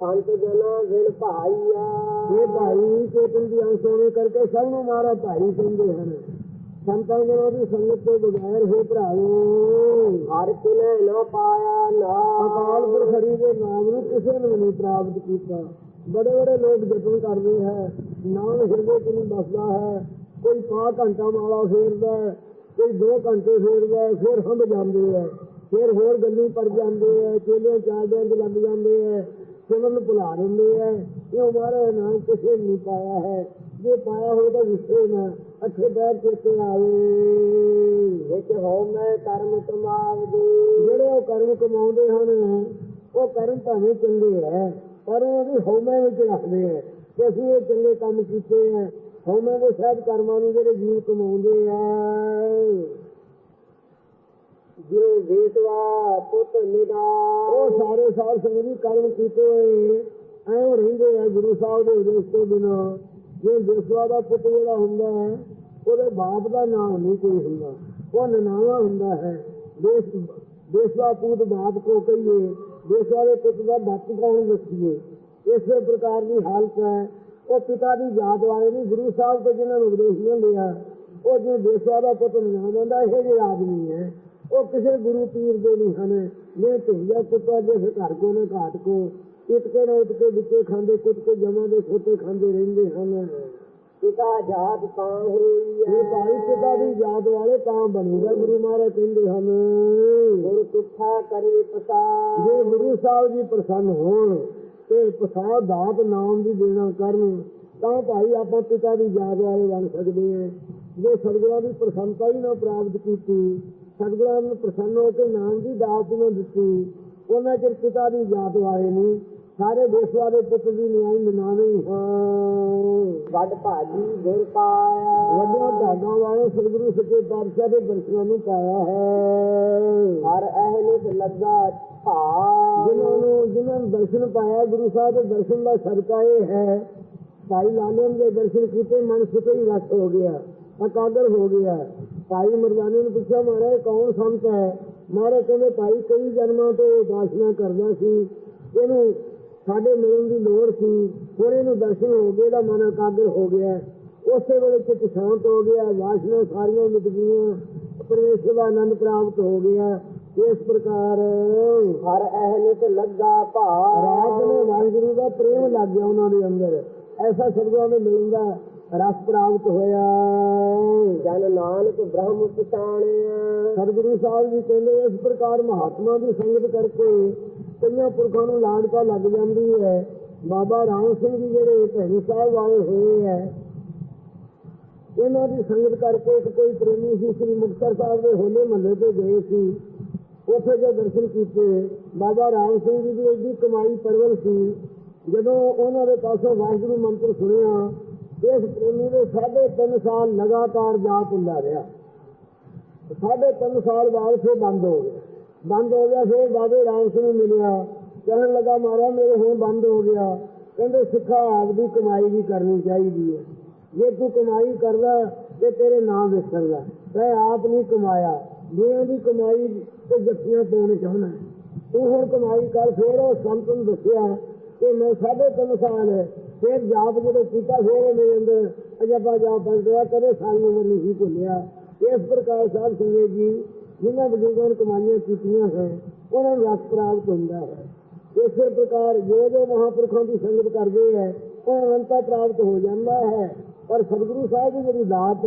ਸੰਤ ਜਨਾ ਵਿਣ ਭਾਈਆ ਇਹ ਭਾਈ ਚੇਤਨ ਦੀ ਅੰਸ਼ ਹੋਣੇ ਕਰਕੇ ਸਭ ਨੂੰ ਮਾਰਾ ਭਾਈ ਕਹਿੰਦੇ ਹਨ। ਸੰਤਾਂ ਦੇ ਦੀ ਸੰਗਤ ਤੋਂ ਬਗੈਰ ਹੈ ਭਰਾਵੋ। ਹਰ ਕਿਨੇ ਨ ਪਾਇਆ ਅਕਾਲ ਨਾਮ ਪੁਰਖ ਹਰੀ ਦੇ ਨਾਮ ਨੂੰ ਕਿਸੇ ਨੇ ਨਹੀਂ ਪ੍ਰਾਪਤ ਕੀਤਾ। ਬੜੇ ਬੜੇ ਲੋਕ ਜਤਨ ਕਰਦੇ ਹੈ। ਨਾਮ ਹਿਰਦੇ ਨਹੀਂ ਬਸਦਾ ਹੈ। ਕੋਈ ਪਾ ਘੰਟਾ ਮਾਲਾ ਫੇਰਦਾ ਕੋਈ 2 ਘੰਟੇ ਫੇਰਦਾ ਫਿਰ ਹੰਬ ਜਾਂਦੇ ਹੈ। ਫਿਰ ਹੋਰ ਗੱਲਾਂ ਪਰ ਜਾਂਦੇ ਹੈ। ਚੇਲੇ ਚਾਰਦਿਆਂ ਚ ਲੱਗ ਜਾਂਦੇ ਹੈ। ਸਿਮਰਨ ਭੁਲਾ ਦਿੰਦੇ ਹੈ ਇਹ ਹਮਾਰਾ ਨਾਮ ਕਿਸੇ ਨਹੀਂ ਪਾਇਆ ਹੈ। ਜੇ ਪਾਇਆ ਹੋਵੇ ਤਾਂ ਵਿਸ਼ੇ ਨਾ। ਅੱਠੇ ਪੈਰ ਚੇਤੇ ਆਵੇ। ਵਿੱਚ ਹੋ ਮੈਂ ਕਰਮ ਕਮਾਵਦੀ ਜਿਹੜੇ ਉਹ ਕਰਮ ਕਮਾਉਂਦੇ ਹਨ ਉਹ ਕਰਮ ਭਾਵੇਂ ਚੰਗੇ ਹੈ ਪਰ ਉਹਦੀ ਹਉਮੈ ਵਿੱਚ ਰੱਖਦੇ ਹੈ ਕਿ ਅਸੀਂ ਇਹ ਚੰਗੇ ਕੰਮ ਕੀਤੇ ਹੈ ਹਉਮੈ ਦੇ ਸਹਿਬ ਕਰਮਾਂ ਨੂੰ ਜਿਹੜੇ ਜੀਵ ਕਮਾਉਂਦੇ ਆ। ਜੇ ਵੇਸਵਾ ਪੁੱਤ ਨਿਦਾਨ ਉਹ ਸਾਰੇ ਸਾਲ ਸੰਗਤੀ ਕਰਮ ਕੀਤੇ ਐਂ ਰਹਿੰਦੇ ਆ ਗੁਰੂ ਸਾਹਿਬ ਦੇ ਉਪਦੇਸ਼ ਤੋਂ ਬਿਨਾਂ। ਜੇ ਦੇਸਵਾ ਦਾ ਪੁੱਤ ਜਿਹੜਾ ਹੁੰਦਾ ਹੈ, ਉਹਦੇ ਬਾਪ ਦਾ ਨਾਮ ਨਹੀਂ ਕੋਈ ਹੁੰਦਾ। ਉਹ ਨਨਾਵਾ ਹੁੰਦਾ ਹੈ। ਦੇਸ ਦੇਸਵਾ ਪੁੱਤ ਬਾਪ ਕੋ ਕਹੀਏ ਦੇਸਵਾ ਦੇ ਪੁੱਤ ਦਾ ਬਾਪ ਕੌਣ ਰੱਖੀਏ ਇਸੇ ਪ੍ਰਕਾਰ ਦੀ ਹਾਲਤ ਹੈ। ਉਹ ਪਿਤਾ ਦੀ ਯਾਦ ਵਾਲੇ ਨਹੀਂ, ਗੁਰੂ ਸਾਹਿਬ ਤੋਂ ਜਿਹਨਾਂ ਨੂੰ ਉਪਦੇਸ਼ ਨਹੀਂ ਲਿਆ ਉਹ ਜੇ ਦੇਸਵਾ ਦਾ ਪੁੱਤ ਨਾਮ ਹੁੰਦਾ, ਇਹ ਜਿਹੇ ਆਦਮੀ ਹੈ। ਉਹ ਕਿਸੇ ਗੁਰੂ ਪੀਰ ਦੇ ਨਹੀਂ ਹਨ। ਇਹ ਧਿਆ ਕੁੱਤਾ ਦੇ ਘਰ ਕੋ ਨੇ ਘਾਟ ਕੋ ਇਤਕੇ ਨਾ ਇਤਕੇ ਵਿੱਚੇ ਖਾਂਦੇ ਕੁੱਟ ਕੇ ਜਮਾਂ ਦੇ ਛੋਟੇ ਖਾਂਦੇ ਰਹਿੰਦੇ ਹਨ। ਪਿਤਾ ਜਾਤ ਤਾਂ ਹੋਈ ਇਹ ਭਾਈ ਪਿਤਾ ਦੀ ਯਾਦ ਵਾਲੇ ਤਾਂ ਬਣੂਗਾ ਗੁਰੂ ਮਹਾਰਾਜ ਕਹਿੰਦੇ ਹਨ। ਗੁਰ ਤੁਠਾ ਕਰੇ ਪਸਾ ਜੇ ਗੁਰੂ ਸਾਹਿਬ ਜੀ ਪ੍ਰਸੰਨ ਹੋਣ ਤੇ ਪ੍ਰਸਾਦ ਦਾਤ ਨਾਮ ਦੀ ਦੇਣਾ ਕਰਨ ਤਾਂ ਭਾਈ ਆਪਾਂ ਪਿਤਾ ਦੀ ਯਾਦ ਵਾਲੇ ਬਣ ਸਕਦੇ ਹਾਂ। ਜੇ ਸਤਿਗੁਰਾਂ ਦੀ ਪ੍ਰਸੰਨਤਾ ਹੀ ਨਾ ਪ੍ਰਾਪਤ ਕੀਤੀ ਸਤਿਗੁਰਾਂ ਨੂੰ ਪ੍ਰਸੰਨ ਹੋ ਕੇ ਨਾਮ ਦੀ ਦਾਤ ਨਾ ਦਿੱਤੀ। ਉਹਨਾਂ ਚਿਰ ਪਿਤਾ ਦੀ ਯਾਦ ਵਾਲੇ ਨਹੀਂ ਸਾਰੇ ਦੇਸ਼ਵਾ ਦੇ ਪੁੱਤ ਦੀ ਨਿਆਈ ਮਨਾਵੇ ਹਾਂ। ਵੱਡ ਭਾਜੀ ਗੁਰ ਪਾਇਆ। ਵੱਡਿਆਂ ਢਾਡਾਂ ਵਾਲੇ ਸਤਿਗੁਰੂ ਸੱਚੇ ਪਾਤਸ਼ਾਹ ਦੇ ਦਰਸ਼ਨਾਂ ਨੂੰ ਪਾਇਆ ਹੈ। ਹਰ ਅਹਲਿਤ ਲੱਗਾ ਜਿਨ੍ਹਾਂ ਨੂੰ ਜਿਨ੍ਹਾਂ ਦਰਸ਼ਨ ਪਾਇਆ ਗੁਰੂ ਸਾਹਿਬ ਦੇ ਦਰਸ਼ਨ ਦਾ ਸਦਕਾ ਇਹ ਹੈ। ਭਾਈ ਲਾਲਨ ਦੇ ਦਰਸ਼ਨ ਕੀਤੇ ਮਨ ਹੀ ਵਸ ਹੋ ਗਿਆ ਅਕਾਦਰ ਹੋ ਗਿਆ। ਭਾਈ ਮਰਦਾਨੇ ਨੂੰ ਪੁੱਛਿਆ ਮਹਾਰਾਜ ਕੌਣ ਸੰਤ ਹੈ? ਮਹਾਰਾਜ ਕਹਿੰਦੇ ਭਾਈ ਕਈ ਜਨਮਾਂ ਤੋਂ ਉਪਾਸਨਾ ਕਰਦਾ ਸੀ। ਇਹਨੂੰ ਸਾਡੇ ਮਿਲਣ ਦੀ ਲੋੜ ਸੀ ਹੁਣ ਇਹਨੂੰ ਦਰਸ਼ਨ ਹੋ ਗਏ ਦਾ ਮਨ ਅਕਾਦਰ ਹੋ ਗਿਆ। ਉਸੇ ਵੇਲੇ ਚਿੱਤ ਸ਼ਾਂਤ ਹੋ ਗਿਆ ਵਾਸ਼ਨਾ ਸਾਰੀਆਂ ਮਿਟ ਗਈਆਂ ਪਰਮੇਸ਼ਰ ਦਾ ਆਨੰਦ ਪ੍ਰਾਪਤ ਹੋ ਗਿਆ। ਇਸ ਪ੍ਰਕਾਰ ਹਰ ਅਹਲਿਤ ਲੱਗਾ ਭਾ ਰਾਤ ਨੇ ਵਾਹਿਗੁਰੂ ਦਾ ਪ੍ਰੇਮ ਲੱਗ ਗਿਆ ਉਹਨਾਂ ਦੇ ਅੰਦਰ। ਐਸਾ ਸਤਿਗੁਰਾਂ ਦੇ ਮਿਲਣ ਦਾ ਰਸ ਪ੍ਰਾਪਤ ਹੋਇਆ। ਜਨ ਨਾਨਕ ਬ੍ਰਹਮ ਪਛਾਣਿਆ ਸਤਿਗੁਰੂ ਸਾਹਿਬ ਜੀ ਕਹਿੰਦੇ ਇਸ ਪ੍ਰਕਾਰ ਮਹਾਤਮਾ ਦੀ ਸੰਗਤ ਕਰਕੇ ਕਈਆਂ ਪੁਰਖਾਂ ਨੂੰ ਲਾੜਤਾ ਲੱਗ ਜਾਂਦੀ ਹੈ। ਬਾਬਾ ਰਾਮ ਸਿੰਘ ਜੀ ਜਿਹੜੇ ਭੈਣੀ ਸਾਹਿਬ ਆਏ ਹੋਏ ਹੈ ਇਹਨਾਂ ਦੀ ਸੰਗਤ ਕਰਕੇ ਇੱਕ ਕੋਈ ਪ੍ਰੇਮੀ ਸੀ ਸ੍ਰੀ ਮੁਕਤਸਰ ਸਾਹਿਬ ਦੇ ਹੋਲੇ ਮਹੱਲੇ ਤੇ ਗਏ ਸੀ। ਉੱਥੇ ਜੋ ਦਰਸ਼ਨ ਕੀਤੇ ਬਾਬਾ ਰਾਮ ਸਿੰਘ ਜੀ ਦੀ ਐਡੀ ਕਮਾਈ ਪਰਵਲ ਸੀ। ਜਦੋਂ ਉਹਨਾਂ ਦੇ ਪਾਸੋਂ ਵਾਹਿਗੁਰੂ ਮੰਤਰ ਸੁਣਿਆ ਇਸ ਪ੍ਰੇਮੀ ਦੇ ਸਾਢੇ ਤਿੰਨ ਸਾਲ ਲਗਾਤਾਰ ਜਾਪ ਹੁੰਦਾ ਰਿਹਾ ਸਾਢੇ ਤਿੰਨ ਸਾਲ ਬਾਅਦ ਫਿਰ ਬੰਦ ਹੋ ਗਿਆ ਬੰਦ ਹੋ ਗਿਆ ਫਿਰ ਬਾਬੇ ਰਾਮ ਸਿੰਘ ਨੂੰ ਮਿਲਿਆ ਕਹਿਣ ਲੱਗਾ ਮਾਰਾ ਮੇਰੇ ਹੁਣ ਬੰਦ ਹੋ ਗਿਆ ਕਹਿੰਦੇ ਸਿੱਖਾ ਆਪਦੀ ਕਮਾਈ ਵੀ ਕਰਨੀ ਚਾਹੀਦੀ ਹੈ ਜੇ ਤੂੰ ਕਮਾਈ ਕਰਦਾ ਤੇ ਤੇਰੇ ਨਾਮ ਵਿਸਰਦਾ ਤੈਂ ਆਪ ਨਹੀਂ ਕਮਾਇਆ ਦੂਆਂ ਦੀ ਕਮਾਈ ਤੇ ਜੱਫੀਆਂ ਪਾਉਣ ਚਾਹੁੰਦਾ ਹੈ। ਤੂੰ ਹੁਣ ਕਮਾਈ ਕਰ ਫਿਰ ਉਹ ਸੰਤ ਨੂੰ ਦੱਸਿਆ ਕਿ ਮੈਂ ਸਾਢੇ ਤਿੰਨ ਸਾਲ ਫਿਰ ਜਾਪ ਜਦੋਂ ਕੀਤਾ ਫਿਰ ਇਹ ਮੇਰੇ ਅੰਦਰ ਅਜਬਾ ਜਾਪ ਬਣ ਗਿਆ ਕਦੇ ਸਾਰੀ ਉਮਰ ਨਹੀਂ ਸੀ ਭੁੱਲਿਆ ਇਸ ਪ੍ਰਕਾਰ ਸਾਧ ਸੰਗਤ ਜੀ ਜਿਨ੍ਹਾਂ ਬਜ਼ੁਰਗਾਂ ਨੇ ਕਮਾਈਆਂ ਕੀਤੀਆਂ ਹੈ ਉਹਨਾਂ ਨੂੰ ਰਸ ਪ੍ਰਾਪਤ ਹੁੰਦਾ ਹੈ ਇਸੇ ਪ੍ਰਕਾਰ ਜੋ ਜੋ ਮਹਾਪੁਰਖਾਂ ਦੀ ਸੰਗਤ ਕਰਦੇ ਹੈ ਉਹ ਅਨੰਤਾ ਪ੍ਰਾਪਤ ਹੋ ਜਾਂਦਾ ਹੈ ਪਰ ਸਤਿਗੁਰੂ ਸਾਹਿਬ ਦੀ ਜਿਹੜੀ ਦਾਤ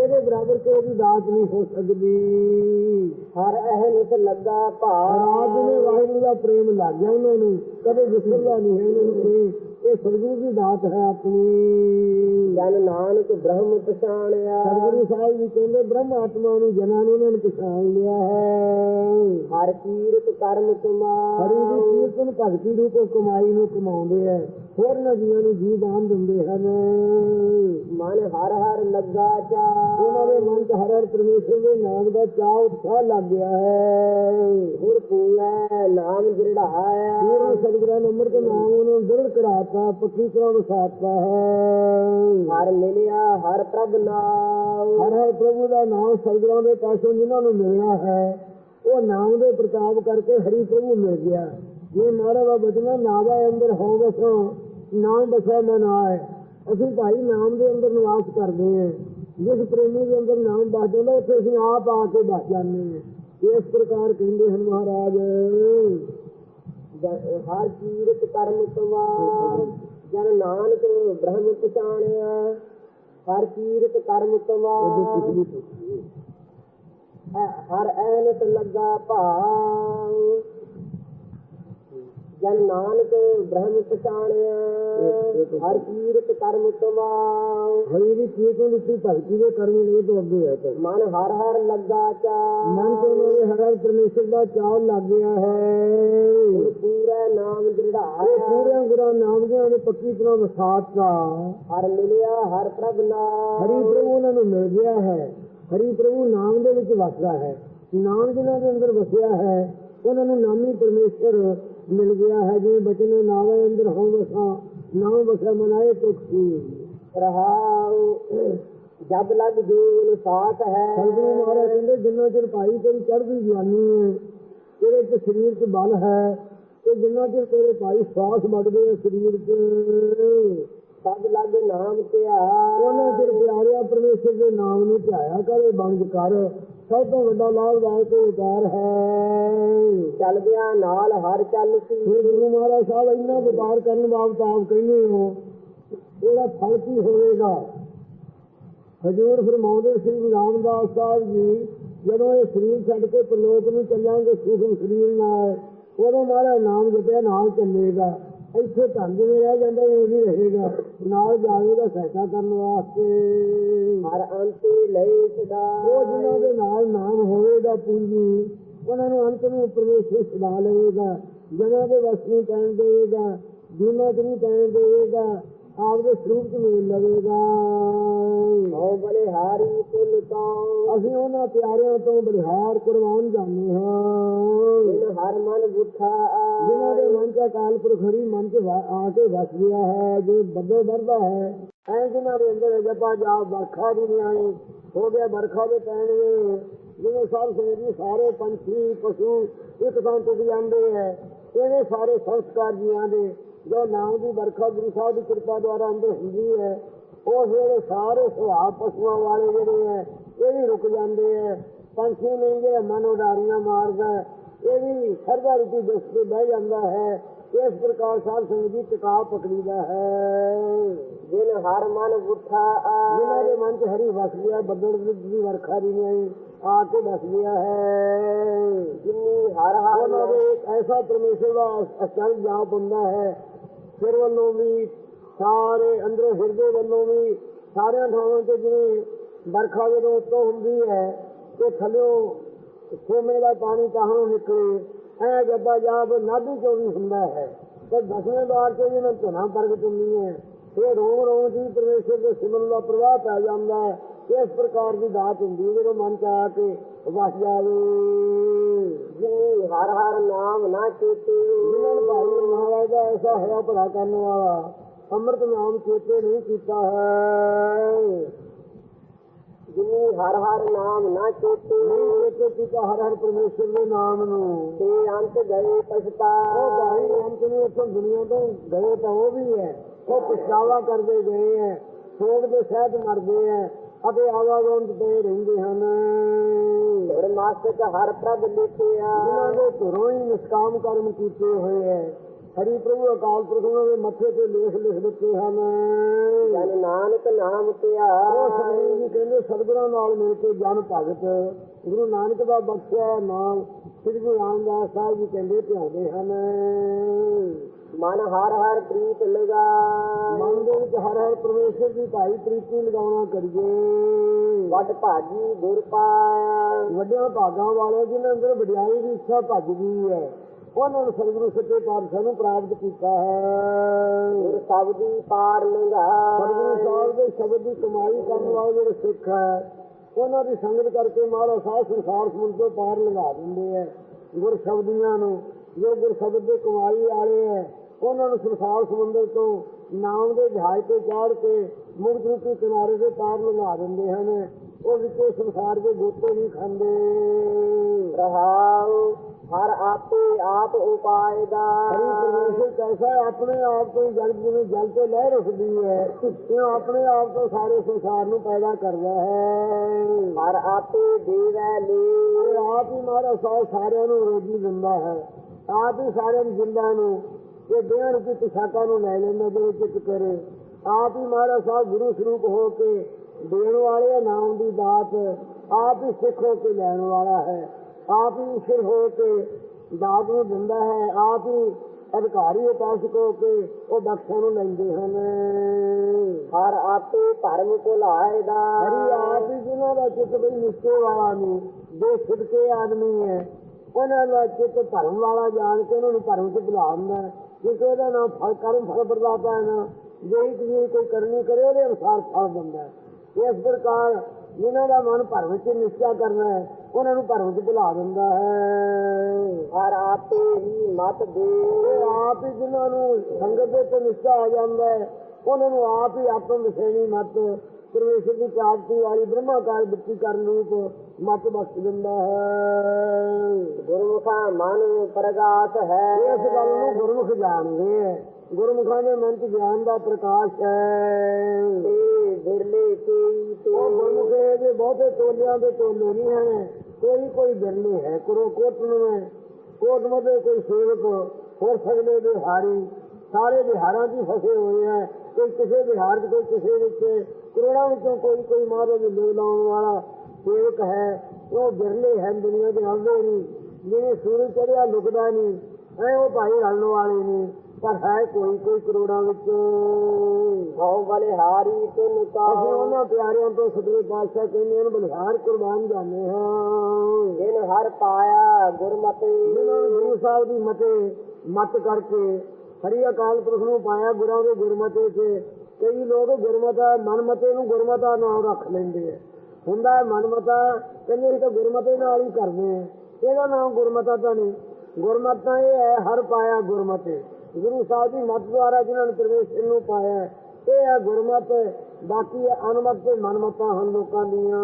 ਇਹਦੇ ਬਰਾਬਰ ਕੋਈ ਵੀ ਦਾਤ ਨਹੀਂ ਹੋ ਸਕਦੀ। ਹਰ ਅਹਲਿਤ ਲੱਗਾ ਭਾ ਰਾਤ ਨੇ ਵਾਹਿਗੁਰੂ ਦਾ ਪ੍ਰੇਮ ਲੱਗ ਗਿਆ ਉਹਨਾਂ ਨੂੰ ਕਦੇ ਵਿਸਰਦਾ ਨਹੀਂ ਹੈ ਉਹਨਾਂ ਨੂੰ। ਇਹ ਸਤਿਗੁਰੂ ਦੀ ਦਾਤ ਹੈ ਆਪਣੀ। ਜਨ ਨਾਨਕ ਬ੍ਰਹਮ ਪਛਾਣਿਆ। ਸਤਿਗੁਰੂ ਸਾਹਿਬ ਜੀ ਕਹਿੰਦੇ ਬ੍ਰਹਮ ਆਤਮਾ ਨੂੰ ਜਨਾਂ ਨੂੰ ਉਹਨਾਂ ਨੇ ਪਛਾਣ ਲਿਆ ਹੈ। ਹਰ ਕੀਰਤ ਕਰਮ ਤੁਮਾਰ ਹਰੀ ਦੀ ਕੀਰਤਨ ਭਗਤੀ ਰੂਪ ਕਮਾਈ ਨੂੰ ਕਮਾਉਂਦੇ ਐ ਫਿਰ ਨਦੀਆਂ ਨੂੰ ਜੀ ਦਾਨ ਦਿੰਦੇ ਹਨ। ਮਨ ਹਰ ਹਰ ਲੱਗਾ ਚਾ। ਉਹਨਾਂ ਦੇ ਮਨ 'ਚ ਹਰ ਹਰ ਪਰਮੇਸ਼ਰ ਦੇ ਨਾਮ ਦਾ ਚਾਹ ਉਤਸ਼ਾਹ ਲੱਗ ਗਿਆ ਹੈ। ਗੁਰ ਪੂਰੈ ਨਾਮ ਜਿਰੜਾਇਆ ਪੂਰਨ ਸਤਿਗੁਰਾਂ ਨੇ ਅੰਮ੍ਰਿਤ ਨਾਮ ਉਹਨੂੰ ਦ੍ਰਿੜ ਕਰਾਤਾ ਪੱਕੀ ਤਰ੍ਹਾਂ ਵਸਾਤਾ ਹੈ। ਹਰ ਮਿਲਿਆ, ਹਰ ਪ੍ਰਭ ਨਾਮ ਹਰ ਹਰ ਪ੍ਰਭੂ ਦਾ ਨਾਮ ਸਤਿਗੁਰਾਂ ਦੇ ਪਾਸੋਂ ਜਿਨ੍ਹਾਂ ਨੂੰ ਮਿਲਣਾ ਹੈ, ਉਹ ਨਾਮ ਦੇ ਪ੍ਰਤਾਪ ਕਰਕੇ ਹਰੀ ਪ੍ਰਭੂ ਮਿਲ ਗਿਆ। ਇਹ ਮਹਾਰਾਜ ਬਚਨਾ ਨਾਵਾ ਅੰਦਰ ਹੋ ਵਸੋ ਨਾਮ ਬਸਾ ਮਨ ਆਏ। ਅਸੀਂ ਭਾਈ ਨਾਮ ਦੇ ਅੰਦਰ ਨਿਵਾਸ ਕਰਦੇ ਹਾਂ। ਜਿਸ ਪ੍ਰੇਮੀ ਦੇ ਅੰਦਰ ਨਾਮ ਬਸ ਜਾਂਦਾ ਉੱਥੇ ਅਸੀਂ ਆਪ ਆ ਕੇ ਬਸ ਜਾਂਦੇ ਹਾਂ। ਇਸ ਪ੍ਰਕਾਰ ਕਹਿੰਦੇ ਹਨ ਮਹਾਰਾਜ ਹਰ ਕੀਰਤ ਕਰਮ ਤਮਾਰ ਜਨ ਨਾਨਕ ਬ੍ਰਹਮ ਪਛਾਣਿਆ ਹਰ ਕੀਰਤ ਕਰਮ ਪੁੱਛੀ ਹਰ ਐਨਤ ਲੱਗਾ ਭਾਵ ਜਨ ਨਾਨਕ ਬ੍ਰਹਮ ਪਛਾਣਿਆ ਹਰ ਕੀਰਤ ਕਰਮ ਤਮਾਰ ਹਰੀ ਦੀ ਕੀ ਤੋਂ ਲਿੱਤੀ ਭਗਤੀ ਦੇ ਕਰਮ ਇਹ ਤੋਂ ਅੱਗੇ ਹੈ ਤਾਂ। ਮਨ ਹਰ ਹਰ ਲੱਗਾ ਚਾ ਮਨ ਤੋਂ ਮੇਰੇ ਹਰ ਹਰ ਪਰਮੇਸ਼ਰ ਦਾ ਚਾਅ ਲੱਗ ਗਿਆ ਹੈ। ਪੂਰਾ ਨਾਮ ਦ੍ਰਿੜਾਇਆ। ਪੂਰੇ ਗੁਰਾਂ ਨਾਮ ਦੇ ਨੇ ਪੱਕੀ ਤਰ੍ਹਾਂ ਵਸਾਤਾ ਹਰ ਮਿਲਿਆ ਹਰ ਪ੍ਰਭ ਨਾਮ। ਹਰੀ ਪ੍ਰਭੂ ਉਹਨਾਂ ਨੂੰ ਮਿਲ ਗਿਆ ਹੈ। ਹਰੀ ਪ੍ਰਭੂ ਨਾਮ ਦੇ ਵਿੱਚ ਵਸਦਾ ਹੈ। ਨਾਮ ਜਿਨ੍ਹਾਂ ਦੇ ਅੰਦਰ ਵਸਿਆ ਹੈ ਉਹਨਾਂ ਨੂੰ ਨਾਮੀ ਪਰਮੇਸ਼ਰ ਮਿਲ ਗਿਆ ਹੈ ਜਿਵੇਂ ਬਚਨੇ ਨਾਵੇ ਅੰਦਰ ਹੋ ਵਸਾ ਨਾਮ ਵਸਾ ਮਨਾਏ ਤੁਖੀ ਰਹਾਉ ਜਬ ਲਗ ਜੀਵਨ ਸਾਥ ਹੈ। ਸਤਿਗੁਰੂ ਮਹਾਰਾਜ ਕਹਿੰਦੇ ਜਿੰਨਾ ਚਿਰ ਭਾਈ ਤੇਰੀ ਚੜ੍ਹਦੀ ਜਵਾਨੀ ਹੈ ਤੇਰੇ ਚ ਸਰੀਰ 'ਚ ਬਲ ਹੈ ਤੇ ਜਿੰਨਾ ਚਿਰ ਤੇਰੇ ਭਾਈ ਸਵਾਸ ਵੱਗਦੇ ਆ ਸਰੀਰ 'ਚ ਸਭ ਲਗ ਨਾਮ ਧਿਆ। ਉਹਨਾਂ ਚਿਰ ਪਿਆਰਿਆ ਪਰਮੇਸ਼ਰ ਦੇ ਨਾਮ ਨੂੰ ਧਿਆਇਆ ਕਰ ਬੰਦ ਕਰ। ਸਭ ਤੋਂ ਵੱਡਾ ਲਾਭਦਾਇਕ ਉਦਾਰ ਹੈ। ਚਲਦਿਆਂ ਨਾਲ ਹਰ ਚੱਲ ਸੀ। ਫਿਰ ਗੁਰੂ ਮਹਾਰਾਜ ਸਾਹਿਬ ਇੰਨਾ ਵਪਾਰ ਕਰਨ ਬਾਬਤ ਆਪ ਕਹਿੰਦੇ ਹੋ ਇਹਦਾ ਫਲ ਕੀ ਹੋਵੇਗਾ? ਹਜੂਰ ਫਰਮਾਉਂਦੇ ਸ੍ਰੀ ਰਾਮਦਾਸ ਸਾਹਿਬ ਜੀ ਜਦੋਂ ਇਹ ਸਰੀਰ ਛੱਡ ਕੇ ਪ੍ਰਲੋਕ ਨੂੰ ਚੱਲਾਂਗੇ ਸੂਖਮ ਸਰੀਰ ਨਾਲ ਉਦੋਂ ਮਹਾਰਾਜ ਨਾਮ ਜਪਿਆ ਨਾਲ ਚੱਲੇਗਾ। ਇੱਥੇ ਧੰਨ ਜਿਵੇਂ ਰਹਿ ਜਾਂਦਾ ਉਹ ਨਹੀਂ ਰਹੇਗਾ। ਨਾਲ ਜਾਵੇਗਾ ਸਹਾਇਤਾ ਕਰਨ ਵਾਸਤੇ। ਹਰ ਅੰਤ ਲਈ ਸਦਾ। ਉਹ ਜਿਨ੍ਹਾਂ ਦੇ ਨਾਲ ਨਾਮ ਹੋਵੇਗਾ ਪੂੰਜੀ ਉਹਨਾਂ ਨੂੰ ਅੰਤ ਨੂੰ ਪਰਮੇਸ਼ਰ ਛਡਾ ਲਵੇਗਾ। ਜਿਨ੍ਹਾਂ ਦੇ ਵਸ ਨੂੰ ਪੈਣ ਦੇਵੇਗਾ ਜਿਨ੍ਹਾਂ ਨੂੰ ਪੈਣ ਦੇਵੇਗਾ ਆਪਦੇ ਸਰੂਪ ਮਿਲ ਲਵੇਗਾ ਹੋ ਬਲੇ ਹਾਰੀ ਤੁਲ ਤੋਂ। ਅਸੀਂ ਉਹਨਾਂ ਪਿਆਰਿਆਂ ਤੋਂ ਬਲਿਹਾਰ ਕੁਰਬਾਨ ਜਾਂਦੇ ਹਾਂ। ਹਰ ਮਨ ਬੁੱਠਾ ਜਿਨ੍ਹਾਂ ਦੇ ਮਨ ਚ ਅਕਾਲ ਪੁਰਖ ਹਰੀ ਮਨ ਚ ਵਾ- ਆ ਕੇ ਵਸ ਗਿਆ ਹੈ ਜੋ ਬੱਦਲ ਵਰਦਾ ਹੈ। ਐ ਜਿਨ੍ਹਾਂ ਦੇ ਅੰਦਰ ਜਪਾ ਜਾ ਵਰਖਾ ਦੀ ਨਹੀਂ ਆਈ ਹੋ ਗਿਆ ਵਰਖਾ ਦੇ ਪੈਣਗੇ। ਜਿਵੇਂ ਸਾਰ ਸੰਗਤੀ ਸਾਰੇ ਪੰਛੀ ਪਸ਼ੂ ਇੱਕ ਥਾਂ ਟੁੱਟ ਜਾਂਦੇ ਹੈ। ਇਹਨੇ ਸਾਰੇ ਸੰਸਕਾਰ ਜੀਆਂ ਦੇ ਜੋ ਨਾਮ ਦੀ ਵਰਖਾ ਗੁਰੂ ਸਾਹਿਬ ਦੀ ਕਿਰਪਾ ਦੁਆਰਾ ਅੰਦਰ ਹੁੰਦੀ ਹੈ ਉਹ ਜਿਹੜੇ ਸਾਰੇ ਸੁਭਾਅ ਪਸ਼ੂਆਂ ਵਾਲੇ ਜਿਹੜੇ ਹੈ ਇਹ ਵੀ ਰੁਕ ਜਾਂਦੇ ਹੈ। ਪੰਛੀ ਨਹੀਂ ਜਿਹੜਾ ਮਨ ਉਡਾਰੀਆਂ ਮਾਰਦਾ ਇਹ ਵੀ ਸਰਦਾ ਰੁਕੀ ਦਿਸ ਕੇ ਬਹਿ ਜਾਂਦਾ ਹੈ। ਇਸ ਪ੍ਰਕਾਰ ਸਾਧ ਸੰਗਤ ਦੀ ਟਿਕਾ ਪਕੜੀਦਾ ਹੈ। ਜਿਨ ਹਰ ਮਨ ਬੁੱਠਾ ਜਿਨ੍ਹਾਂ ਦੇ ਮਨ 'ਚ ਹਰੀ ਵਸ ਗਿਆ ਬੱਦਲ ਦੀ ਵਰਖਾ ਨਹੀਂ ਆ ਕੇ ਵਸ ਗਿਆ ਹੈ। ਜਿਨੀ ਹਰ ਹਰ ਉਹਨਾਂ ਦੇ ਐਸਾ ਪਰਮੇਸ਼ਰ ਦਾ ਅਚਲ ਜਾਪ ਹੁੰਦਾ ਹੈ ਸਿਰ ਵੱਲੋਂ ਵੀ, ਸਾਰੇ ਅੰਦਰੋਂ ਹਿਰਦੇ ਵੱਲੋਂ ਵੀ, ਸਾਰਿਆਂ ਥਾਵਾਂ ਤੇ ਜਿਵੇਂ ਵਰਖਾ ਜਦੋਂ ਉੱਤੋਂ ਹੁੰਦੀ ਹੈ, ਤੇ ਥੱਲਿਓਂ ਸੋਮੇ ਦਾ ਪਾਣੀ ਤਾਹੋਂ ਨਿਕਲੇ, ਐ ਜੱਦਾ ਜਾਪ ਨਾਭੀ ਚੋਂ ਵੀ ਹੁੰਦਾ ਹੈ। ਤੇ ਦਸਵੇਂ ਦਵਾਰ ਤੇ ਜਿਹਨਾਂ ਧੁਨਾ ਪ੍ਰਗਟ ਹੁੰਦੀ ਹੈ ਇਹ ਰੋਮ ਰੋਮ ਦੀ ਪਰਮੇਸ਼ਰ ਦੇ ਸਿਮਰਨ ਦਾ ਪ੍ਰਵਾਹ ਪੈ ਜਾਂਦਾ ਹੈ, ਇਸ ਪ੍ਰਕਾਰ ਦੀ ਦਾਤ ਹੁੰਦੀ ਹੈ, ਜਦੋਂ ਮਨ ਚ ਆ ਕੇ ਵਸ ਜਾਵੇ ਜਿਨੀ ਹਰ ਹਰ ਨਾਮ ਨਾ ਚੇਤੇ। ਜਿਨ੍ਹਾਂ ਨੇ ਭਾਈ ਮਹਾਰਾਜ ਦਾ ਐਸਾ ਹੋਇਆ ਭਲਾ ਕਰਨ ਵਾਲਾ ਅੰਮ੍ਰਿਤ ਨਾਮ ਚੇਤੇ ਨਹੀਂ ਕੀਤਾ ਹੈ। ਜਿਨੀ ਹਰ ਹਰ ਨਾਮ ਨਾ ਚੇਤੇ। ਚੇਤੇ ਕੀਤਾ ਹਰ ਹਰ ਪਰਮੇਸ਼ਰ ਦੇ ਨਾਮ ਨੂੰ? ਤੇ ਅੰਤ ਗਏ ਪਛਤਾ ਉਹ ਭਾਈ ਅੰਤ ਨੂੰ ਇੱਥੋਂ ਦੁਨੀਆ ਤੋਂ ਗਏ ਤਾਂ ਉਹ ਵੀ ਹੈ। ਉਹ ਪਛਤਾਵਾ ਕਰਦੇ ਗਏ ਹੈ। ਸੋਗ ਦੇ ਸਹਿਤ ਮਰਦੇ ਹੈ। ਅਤੇ ਆਵਾਗੁੰਦ ਤੇ ਰਹਿੰਦੇ ਹਨ। ਧੁਰ ਮਾਸਕ ਹਰ ਪ੍ਰਭ ਲਿਖਿਆ। ਜਿਨ੍ਹਾਂ ਦੇ ਧੁਰੋਂ ਹੀ ਨਿਸ਼ਕਾਮ ਕਰਮ ਕੀਤੇ ਹੋਏ ਹੈ ਹਰੀ ਪ੍ਰਭੂ ਅਕਾਲ ਪੁਰਖ ਉਹਨਾਂ ਦੇ ਮੱਥੇ ਤੇ ਲੇਖ ਲਿਖ ਦਿੱਤੇ ਹਨ। ਜਨ ਨਾਨਕ ਨਾਮ ਧਿਆ। ਉਹ ਸਤਿਗੁਰੂ ਜੀ ਕਹਿੰਦੇ ਸਤਿਗੁਰਾਂ ਨਾਲ ਮਿਲ ਕੇ ਜਨ ਭਗਤ ਗੁਰੂ ਨਾਨਕ ਦਾ ਬਖਸ਼ਿਆ ਨਾਮ ਸ੍ਰੀ ਗੁਰੂ ਰਾਮਦਾਸ ਸਾਹਿਬ ਜੀ ਕਹਿੰਦੇ ਧਿਆਉਂਦੇ ਹਨ। ਮਨ ਹਰ ਹਰ ਪ੍ਰੀਤ ਲਗਾ ਮਨ ਦੇ ਵਿੱਚ ਹਰ ਹਰ ਪਰਮੇਸ਼ਰ ਦੀ ਭਾਈ ਪ੍ਰੀਤੀ ਲਗਾਉਣਾ ਕਰੀਏ। ਵੱਡ ਭਾਜੀ ਗੁਰ ਪਾਇਆ। ਵੱਡਿਆਂ ਭਾਗਾਂ ਵਾਲੇ ਜਿਨ੍ਹਾਂ ਅੰਦਰ ਵਡਿਆਈ ਦੀ ਇੱਛਾ ਭੱਜ ਗਈ ਹੈ ਉਹਨਾਂ ਨੂੰ ਸਤਿਗੁਰੂ ਸੱਚੇ ਪਾਤਸ਼ਾਹ ਨੂੰ ਪ੍ਰਾਪਤ ਕੀਤਾ ਹੈ। ਗੁਰ ਸਬਦੀ ਪਾਰ ਲੰਘਾ। ਸਤਿਗੁਰੂ ਸਾਹਿਬ ਦੇ ਸ਼ਬਦ ਦੀ ਕਮਾਈ ਕਰਨ ਵਾਲੇ ਜਿਹੜੇ ਸਿੱਖ ਹੈ ਉਹਨਾਂ ਦੀ ਸੰਗਤ ਕਰਕੇ ਮਹਾਰਾਜ ਸਾਹਿਬ ਸੰਸਾਰ ਸਮੁੰਦਰ ਤੋਂ ਪਾਰ ਲੰਘਾ ਦਿੰਦੇ ਹੈ। ਗੁਰ ਸ਼ਬਦੀਆਂ ਨੂੰ ਜੋ ਗੁਰ ਸ਼ਬਦ ਦੇ ਕਮਾਈ ਵਾਲੇ ਹੈ ਉਹਨਾਂ ਨੂੰ ਸੰਸਾਰ ਸਮੁੰਦਰ ਤੋਂ ਨਾਮ ਦੇ ਜਹਾਜ਼ ਤੇ ਚਾੜ ਕੇ ਮੁਕਤ ਰੂਪੀ ਕਿਨਾਰੇ ਦੇ ਪਾਰ ਲੰਘਾ ਦਿੰਦੇ ਹਨ। ਉਹ ਵਿੱਚੋਂ ਸੰਸਾਰ ਦੇ ਗੋਤੇ ਨਹੀਂ ਖਾਂਦੇ। ਰਹਾਉ ਹਰ ਆਪੇ ਆਪ ਉਪਾਏ ਦਾ ਹਰੀ ਪਰਮੇਸ਼ਰ ਕੈਸਾ ਆਪਣੇ ਆਪ ਤੋਂ ਜਲ ਜਿਵੇਂ ਜਲ ਤੋਂ ਲਹਿਰ ਉੱਠਦੀ ਹੈ ਉਹ ਆਪਣੇ ਆਪ ਤੋਂ ਸਾਰੇ ਸੰਸਾਰ ਨੂੰ ਪੈਦਾ ਕਰਦਾ ਹੈ। ਹਰ ਆਪੇ ਦੇਵੈ ਲੇ ਆਪ ਹੀ ਮਾਰਾ ਸਾਰਿਆਂ ਨੂੰ ਰੋਜੀ ਦਿੰਦਾ ਹੈ। ਆਪ ਹੀ ਸਾਰਿਆਂ ਨੂੰ ਜਿੰਦਾਂ ਨੂੰ ਇਹ ਦੇਣ ਦੀ ਪਿਛਾਕਾ ਨੂੰ ਲੈ ਲੈਂਦਾ ਜੋ ਚਿੱਤ ਕਰੇ। ਆਪ ਹੀ ਮਾਰਾ ਸਾਹਿਬ ਗੁਰੂ ਸਰੂਪ ਹੋ ਕੇ ਦੇਣ ਵਾਲੇ ਨਾਮ ਦੀ ਦਾਤ ਆਪ ਹੀ ਸਿੱਖ ਹੋ ਕੇ ਲੈਣ ਵਾਲਾ ਹੈ। ਆਪ ਹੀ ਈਸ਼ਰ ਹੋ ਕੇ ਦਾਤ ਨੂੰ ਦਿੰਦਾ ਹੈ ਆਪ ਹੀ ਅਧਿਕਾਰੀ ਉਪਾਸਕ ਹੋ ਕੇ ਉਹ ਬਖਸ਼ਾਂ ਨੂੰ ਲੈਂਦੇ ਹਨ। ਹਰ ਆਪੇ ਭਰਮ ਭੁਲਾਏ ਦਾ ਹਰੀ ਆਪ ਹੀ ਜਿਨ੍ਹਾਂ ਦਾ ਚਿੱਤ ਬਈ ਨਿਸ਼ਚੇ ਵਾਲਾ ਨਹੀਂ ਜੋ ਸਿੱਧਕੇ ਆਦਮੀ ਹੈ ਉਹਨਾਂ ਦਾ ਚਿੱਤ ਧਰਮ ਵਾਲਾ ਜਾਣ ਕੇ ਉਹਨਾਂ ਨੂੰ ਧਰਮ ਚ ਭੁਲਾ ਕਿਉਂਕਿ ਉਹਦਾ ਨਾਮ ਫਲ ਕਰਮ ਫਲ ਪ੍ਰਦਾਤਾ ਹੈ ਨਾ ਜੇ ਇੱਕ ਜੀ ਕੋਈ ਕਰਨੀ ਕਰੇ ਉਹਦੇ ਅਨੁਸਾਰ ਫਲ ਦਿੰਦਾ ਹੈ। ਇਸ ਪ੍ਰਕਾਰ ਜਿਨ੍ਹਾਂ ਦਾ ਮਨ ਭਰਮ ਚ ਨਿਸ਼ਚਾ ਕਰਨਾ ਹੈ ਉਹਨਾਂ ਨੂੰ ਭਰਮ ਚ ਭੁਲਾ ਦਿੰਦਾ ਹੈ। ਹਰ ਆਪੇ ਹੀ ਮਤ ਦੇ। ਆਪ ਹੀ ਜਿਨ੍ਹਾਂ ਨੂੰ ਸੰਗਤ ਦੇ ਤੇ ਨਿਸ਼ਚਾ ਆ ਜਾਂਦਾ ਹੈ ਉਹਨਾਂ ਨੂੰ ਆਪ ਹੀ ਆਤਮ ਵਿਸ਼ੇਣੀ ਮਤ ਪਰਮੇਸ਼ਰ ਦੀ ਪ੍ਰਾਪਤੀ ਵਾਲੀ ਬ੍ਰਹਮਾਕਾਰ ਬਿੱਤੀ ਕਰਨ ਰੂਪ ਮਤ ਬਖਸ਼ ਦਿੰਦਾ ਹੈ। ਗੁਰਮੁਖਾ ਮਨ ਪ੍ਰਗਾਸ ਹੈ। ਇਸ ਗੱਲ ਨੂੰ ਗੁਰਮੁਖ ਜਾਣਦੇ ਹੈ। ਗੁਰਮੁਖਾਂ ਦੇ ਮਨ ਚ ਗਿਆਨ ਦਾ ਪ੍ਰਕਾਸ਼ ਹੈ। ਤੇ ਬਿਰਲੇ ਕਈ ਤੇ ਗੁਰਮੁਖੇ ਦੇ ਬਹੁਤੇ ਟੋਲਿਆਂ ਦੇ ਟੋਲੇ ਨਹੀਂ ਹਨ ਕੋਈ ਕੋਈ ਬਿਰਲੇ ਹੈ ਕਰੋ ਕੋਟ ਨੂੰ ਕੋਟ ਮਦੇ ਕੋਈ ਸੇਵਕ ਹੋਰ ਸਕਦੇ ਬਿਹਾਰੀ ਸਾਰੇ ਬਿਹਾਰਾਂ 'ਚ ਫਸੇ ਹੋਏ ਹੈ। ਕੋਈ ਕਿਸੇ ਬਿਹਾਰ 'ਚ ਕੋਈ ਕਿਸੇ ਵਿੱਚ। ਕਰੋੜਾਂ ਵਿੱਚੋਂ ਕੋਈ ਕੋਈ ਮਹਾਰਾਜ ਲੋਕ ਲਾਉਣ ਵਾਲਾ ਸੇਵਕ ਹੈ ਉਹ ਬਿਰਲੇ ਹਨ ਦੁਨੀਆ ਦੇ ਆਉਂਦੇ ਨਹੀਂ ਜਿਵੇਂ ਸੂਰਜ ਚੜਿਆ ਲੁਕਦਾ ਨਹੀਂ ਐ ਉਹ ਭਾਈ ਰਲਣ ਵਾਲੇ ਨਹੀਂ ਪਰ ਹੈ ਕੋਈ ਕੋਈ ਕਰੋੜਾਂ ਵਿੱਚ। ਹਉ ਬਲਿਹਾਰੀ ਤਿਨ ਕਾ ਅਸੀਂ ਉਹਨਾਂ ਪਿਆਰਿਆਂ ਤੋਂ ਸਤਿਗੁਰੂ ਪਾਤਸ਼ਾਹ ਕਹਿੰਦੇ ਹਨ ਬਲਿਹਾਰ ਕੁਰਬਾਨ ਜਾਂਦੇ ਹਾਂ। ਜਿਨ ਹਰ ਪਾਇਆ ਗੁਰਮਤਿ। ਜਿਨ੍ਹਾਂ ਨੂੰ ਗੁਰੂ ਸਾਹਿਬ ਦੀ ਮਤੇ ਮਤ ਕਰਕੇ ਹਰੀ ਅਕਾਲ ਪੁਰਖ ਨੂੰ ਪਾਇਆ ਗੁਰਾਂ ਦੇ ਗੁਰਮਤੇ 'ਚ ਕਈ ਲੋਕ ਗੁਰਮਤਾ ਮਨਮਤੇ ਨੂੰ ਗੁਰਮਤਾ ਨਾਮ ਰੱਖ ਲੈਂਦੇ ਆ। ਹੁੰਦਾ ਹੈ ਮਨਮਤਾ ਕਹਿੰਦੇ ਅਸੀਂ ਤਾਂ ਗੁਰਮਤੇ ਨਾਲ ਹੀ ਕਰਦੇ ਆ। ਇਹਦਾ ਨਾਮ ਗੁਰਮਤਾ ਤਾਂ ਨਹੀਂ। ਗੁਰਮਤਾ ਇਹ ਹੈ ਹਰ ਪਾਇਆ ਗੁਰਮਤੇ। ਗੁਰੂ ਸਾਹਿਬ ਦੀ ਮਤ ਦੁਆਰਾ ਜਿਨ੍ਹਾਂ ਨੇ ਪਰਮੇਸ਼ਰ ਨੂੰ ਪਾਇਆ ਇਹ ਹੈ ਗੁਰਮਤ। ਬਾਕੀ ਅਨਮਤ ਤੇ ਮਨਮਤਾਂ ਹਨ ਲੋਕਾਂ ਦੀਆਂ।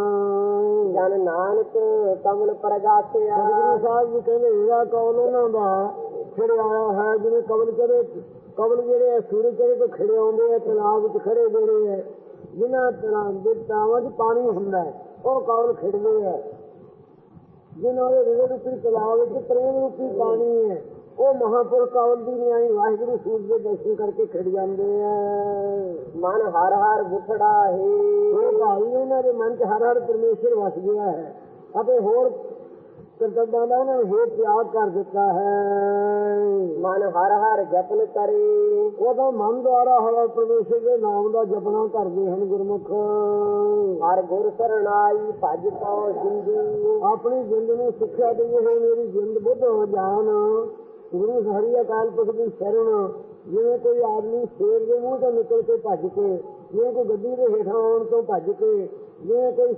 ਜਨ ਨਾਨਕ ਕਮਲ ਪ੍ਰਗਾਸਿਆ। ਸਤਿਗੁਰੂ ਸਾਹਿਬ ਜੀ ਕਹਿੰਦੇ ਇਹਦਾ ਕੌਲ ਉਹਨਾਂ ਦਾ ਖਿੜੇ ਆਇਆ ਹੈ ਜਿਵੇਂ ਕਵਲ ਚੜੇ ਕਵਲ ਜਿਹੜੇ ਆ ਸੂਰਜ ਚੜੇ ਤੋਂ ਖਿੜੇ ਆਉਂਦੇ ਆ ਤਲਾਬ ਵਿੱਚ ਖੜੇ ਜਿਹੜੇ ਆ ਜਿਨ੍ਹਾਂ ਤਰ੍ਹਾਂ ਦੇ ਤਾਵਾਂ 'ਚ ਪਾਣੀ ਹੁੰਦਾ ਹੈ ਉਹ ਕਵਲ ਖਿੜਦੇ ਆ। ਜਿਨ੍ਹਾਂ ਦੇ ਰਿਜ਼ੇ ਰੂਪੀ ਤਲਾਬ ਵਿੱਚ ਪ੍ਰੇਮ ਰੂਪੀ ਪਾਣੀ ਹੈ ਉਹ ਮਹਾਪੁਰਖ ਕਵਲ ਦੀ ਨਿਆਈ ਵਾਹਿਗੁਰੂ ਸੂਰਜ ਦੇ ਦਰਸ਼ਨ ਕਰਕੇ ਖਿੜ ਜਾਂਦੇ ਆ। ਮਨ ਹਰ ਹਰ ਬੁਥੜਾ ਹੈ। ਉਹ ਭਾਈ ਉਹਨਾਂ ਦੇ ਮਨ 'ਚ ਹਰ ਹਰ ਪਰਮੇਸ਼ਰ ਵਸ ਗਿਆ ਹੈ। ਅਤੇ ਹੋਰ ਕਰਤੱਵਾਂ ਦਾ ਉਹਨਾਂ ਨੇ ਹੋਰ ਤਿਆਗ ਕਰ ਦਿੱਤਾ ਹੈ। ਮਨ ਹਰ ਹਰ ਜਪਨ ਕਰੇ। ਉਹ ਤਾਂ ਮਨ ਦੁਆਰਾ ਹਰ ਪਰਮੇਸ਼ਰ ਦੇ ਨਾਮ ਦਾ ਜਪਣਾ ਕਰਦੇ ਹਨ ਗੁਰਮੁਖ। ਹਰ ਗੁਰ ਸਰਣਾਈ ਭਜ ਪਉ ਸਿੰਧੂ। ਆਪਣੀ ਜਿੰਦ ਨੂੰ ਸਿੱਖਿਆ ਦੇਈਏ ਹੋਏ ਮੇਰੀ ਜਿੰਦ ਬੁੱਧ ਹੋ ਜਾਣ। ਗੁਰੂ ਹਰੀ ਅਕਾਲ ਪੁਰਖ ਦੀ ਸ਼ਰਨ ਜਿਵੇਂ ਕੋਈ ਆਦਮੀ ਸ਼ੇਰ ਦੇ ਮੂੰਹ ਤੋਂ ਨਿਕਲ ਕੇ ਭੱਜ ਕੇ ਜਿਵੇਂ ਕੋਈ ਗੱਡੀ ਦੇ ਹੇਠਾਂ ਆਉਣ ਤੋਂ ਭੱਜ ਕੇ ਜਿਵੇਂ ਕੋਈ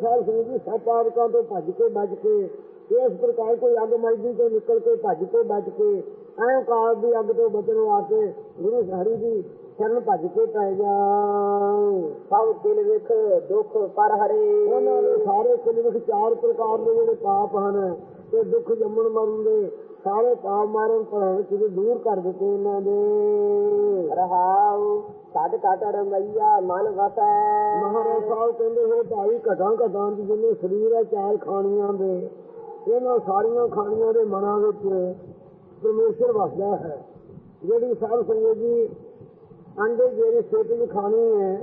ਦੀ ਸੱਪ ਆਦਿਕਾਂ ਤੋਂ ਭੱਜ ਕੇ ਬਚ ਕੇ ਇਸ ਪ੍ਰਕਾਰ ਕੋਈ ਅੱਗ ਮਜਦੀ ਤੋਂ ਨਿਕਲ ਕੇ ਭੱਜ ਕੇ ਬਚ ਕੇ ਐਂ ਕਾਲ ਦੀ ਅੱਗ ਤੋਂ ਬਚਣ ਵਾਸਤੇ ਗੁਰੂ ਹਰੀ ਦੀ ਸ਼ਰਨ ਭੱਜ ਕੇ ਪੈ ਜਾ ਸਭ ਦਿਲ ਵਿਖ ਦੁਖ ਪਰ ਹਰੇ। ਉਹਨਾਂ ਦੇ ਸਾਰੇ ਕੁੱਲ ਵਿੱਚ ਚਾਰ ਪ੍ਰਕਾਰ ਦੇ ਜਿਹੜੇ ਪਾਪ ਹਨ ਤੇ ਦੁੱਖ ਜੰਮਣ ਮਰਨ ਦੇ ਸਾਰੇ ਪਾਪ ਮਾਰਨ ਪਰ ਕਿਤੇ ਦੂਰ ਕਰ ਦਿੱਤੇ ਉਹਨਾਂ ਦੇ। ਰਹਾਉ ਸਦ ਕਟ ਰਮਈਆ ਮਨ ਵਸੈ। ਮਹਾਰਾਜ ਸਾਹਿਬ ਕਹਿੰਦੇ ਹੋ ਭਾਈ ਘਟਾਂ ਘਟਾਂ ਦੀ ਜਿੰਨੇ ਸਰੀਰ ਹੈ ਚਾਰ ਖਾਣੀਆਂ ਦੇ। ਇਹਨਾਂ ਸਾਰੀਆਂ ਖਾਣੀਆਂ ਦੇ ਮਨਾਂ ਵਿੱਚ ਪਰਮੇਸ਼ਰ ਵਸਦਾ ਹੈ। ਜਿਹੜੀ ਸਾਧ ਸੰਗਤ ਜੀ ਅੰਡੇ ਜਿਹੜੀ ਸੇਤ ਖਾਣੀ ਹੈ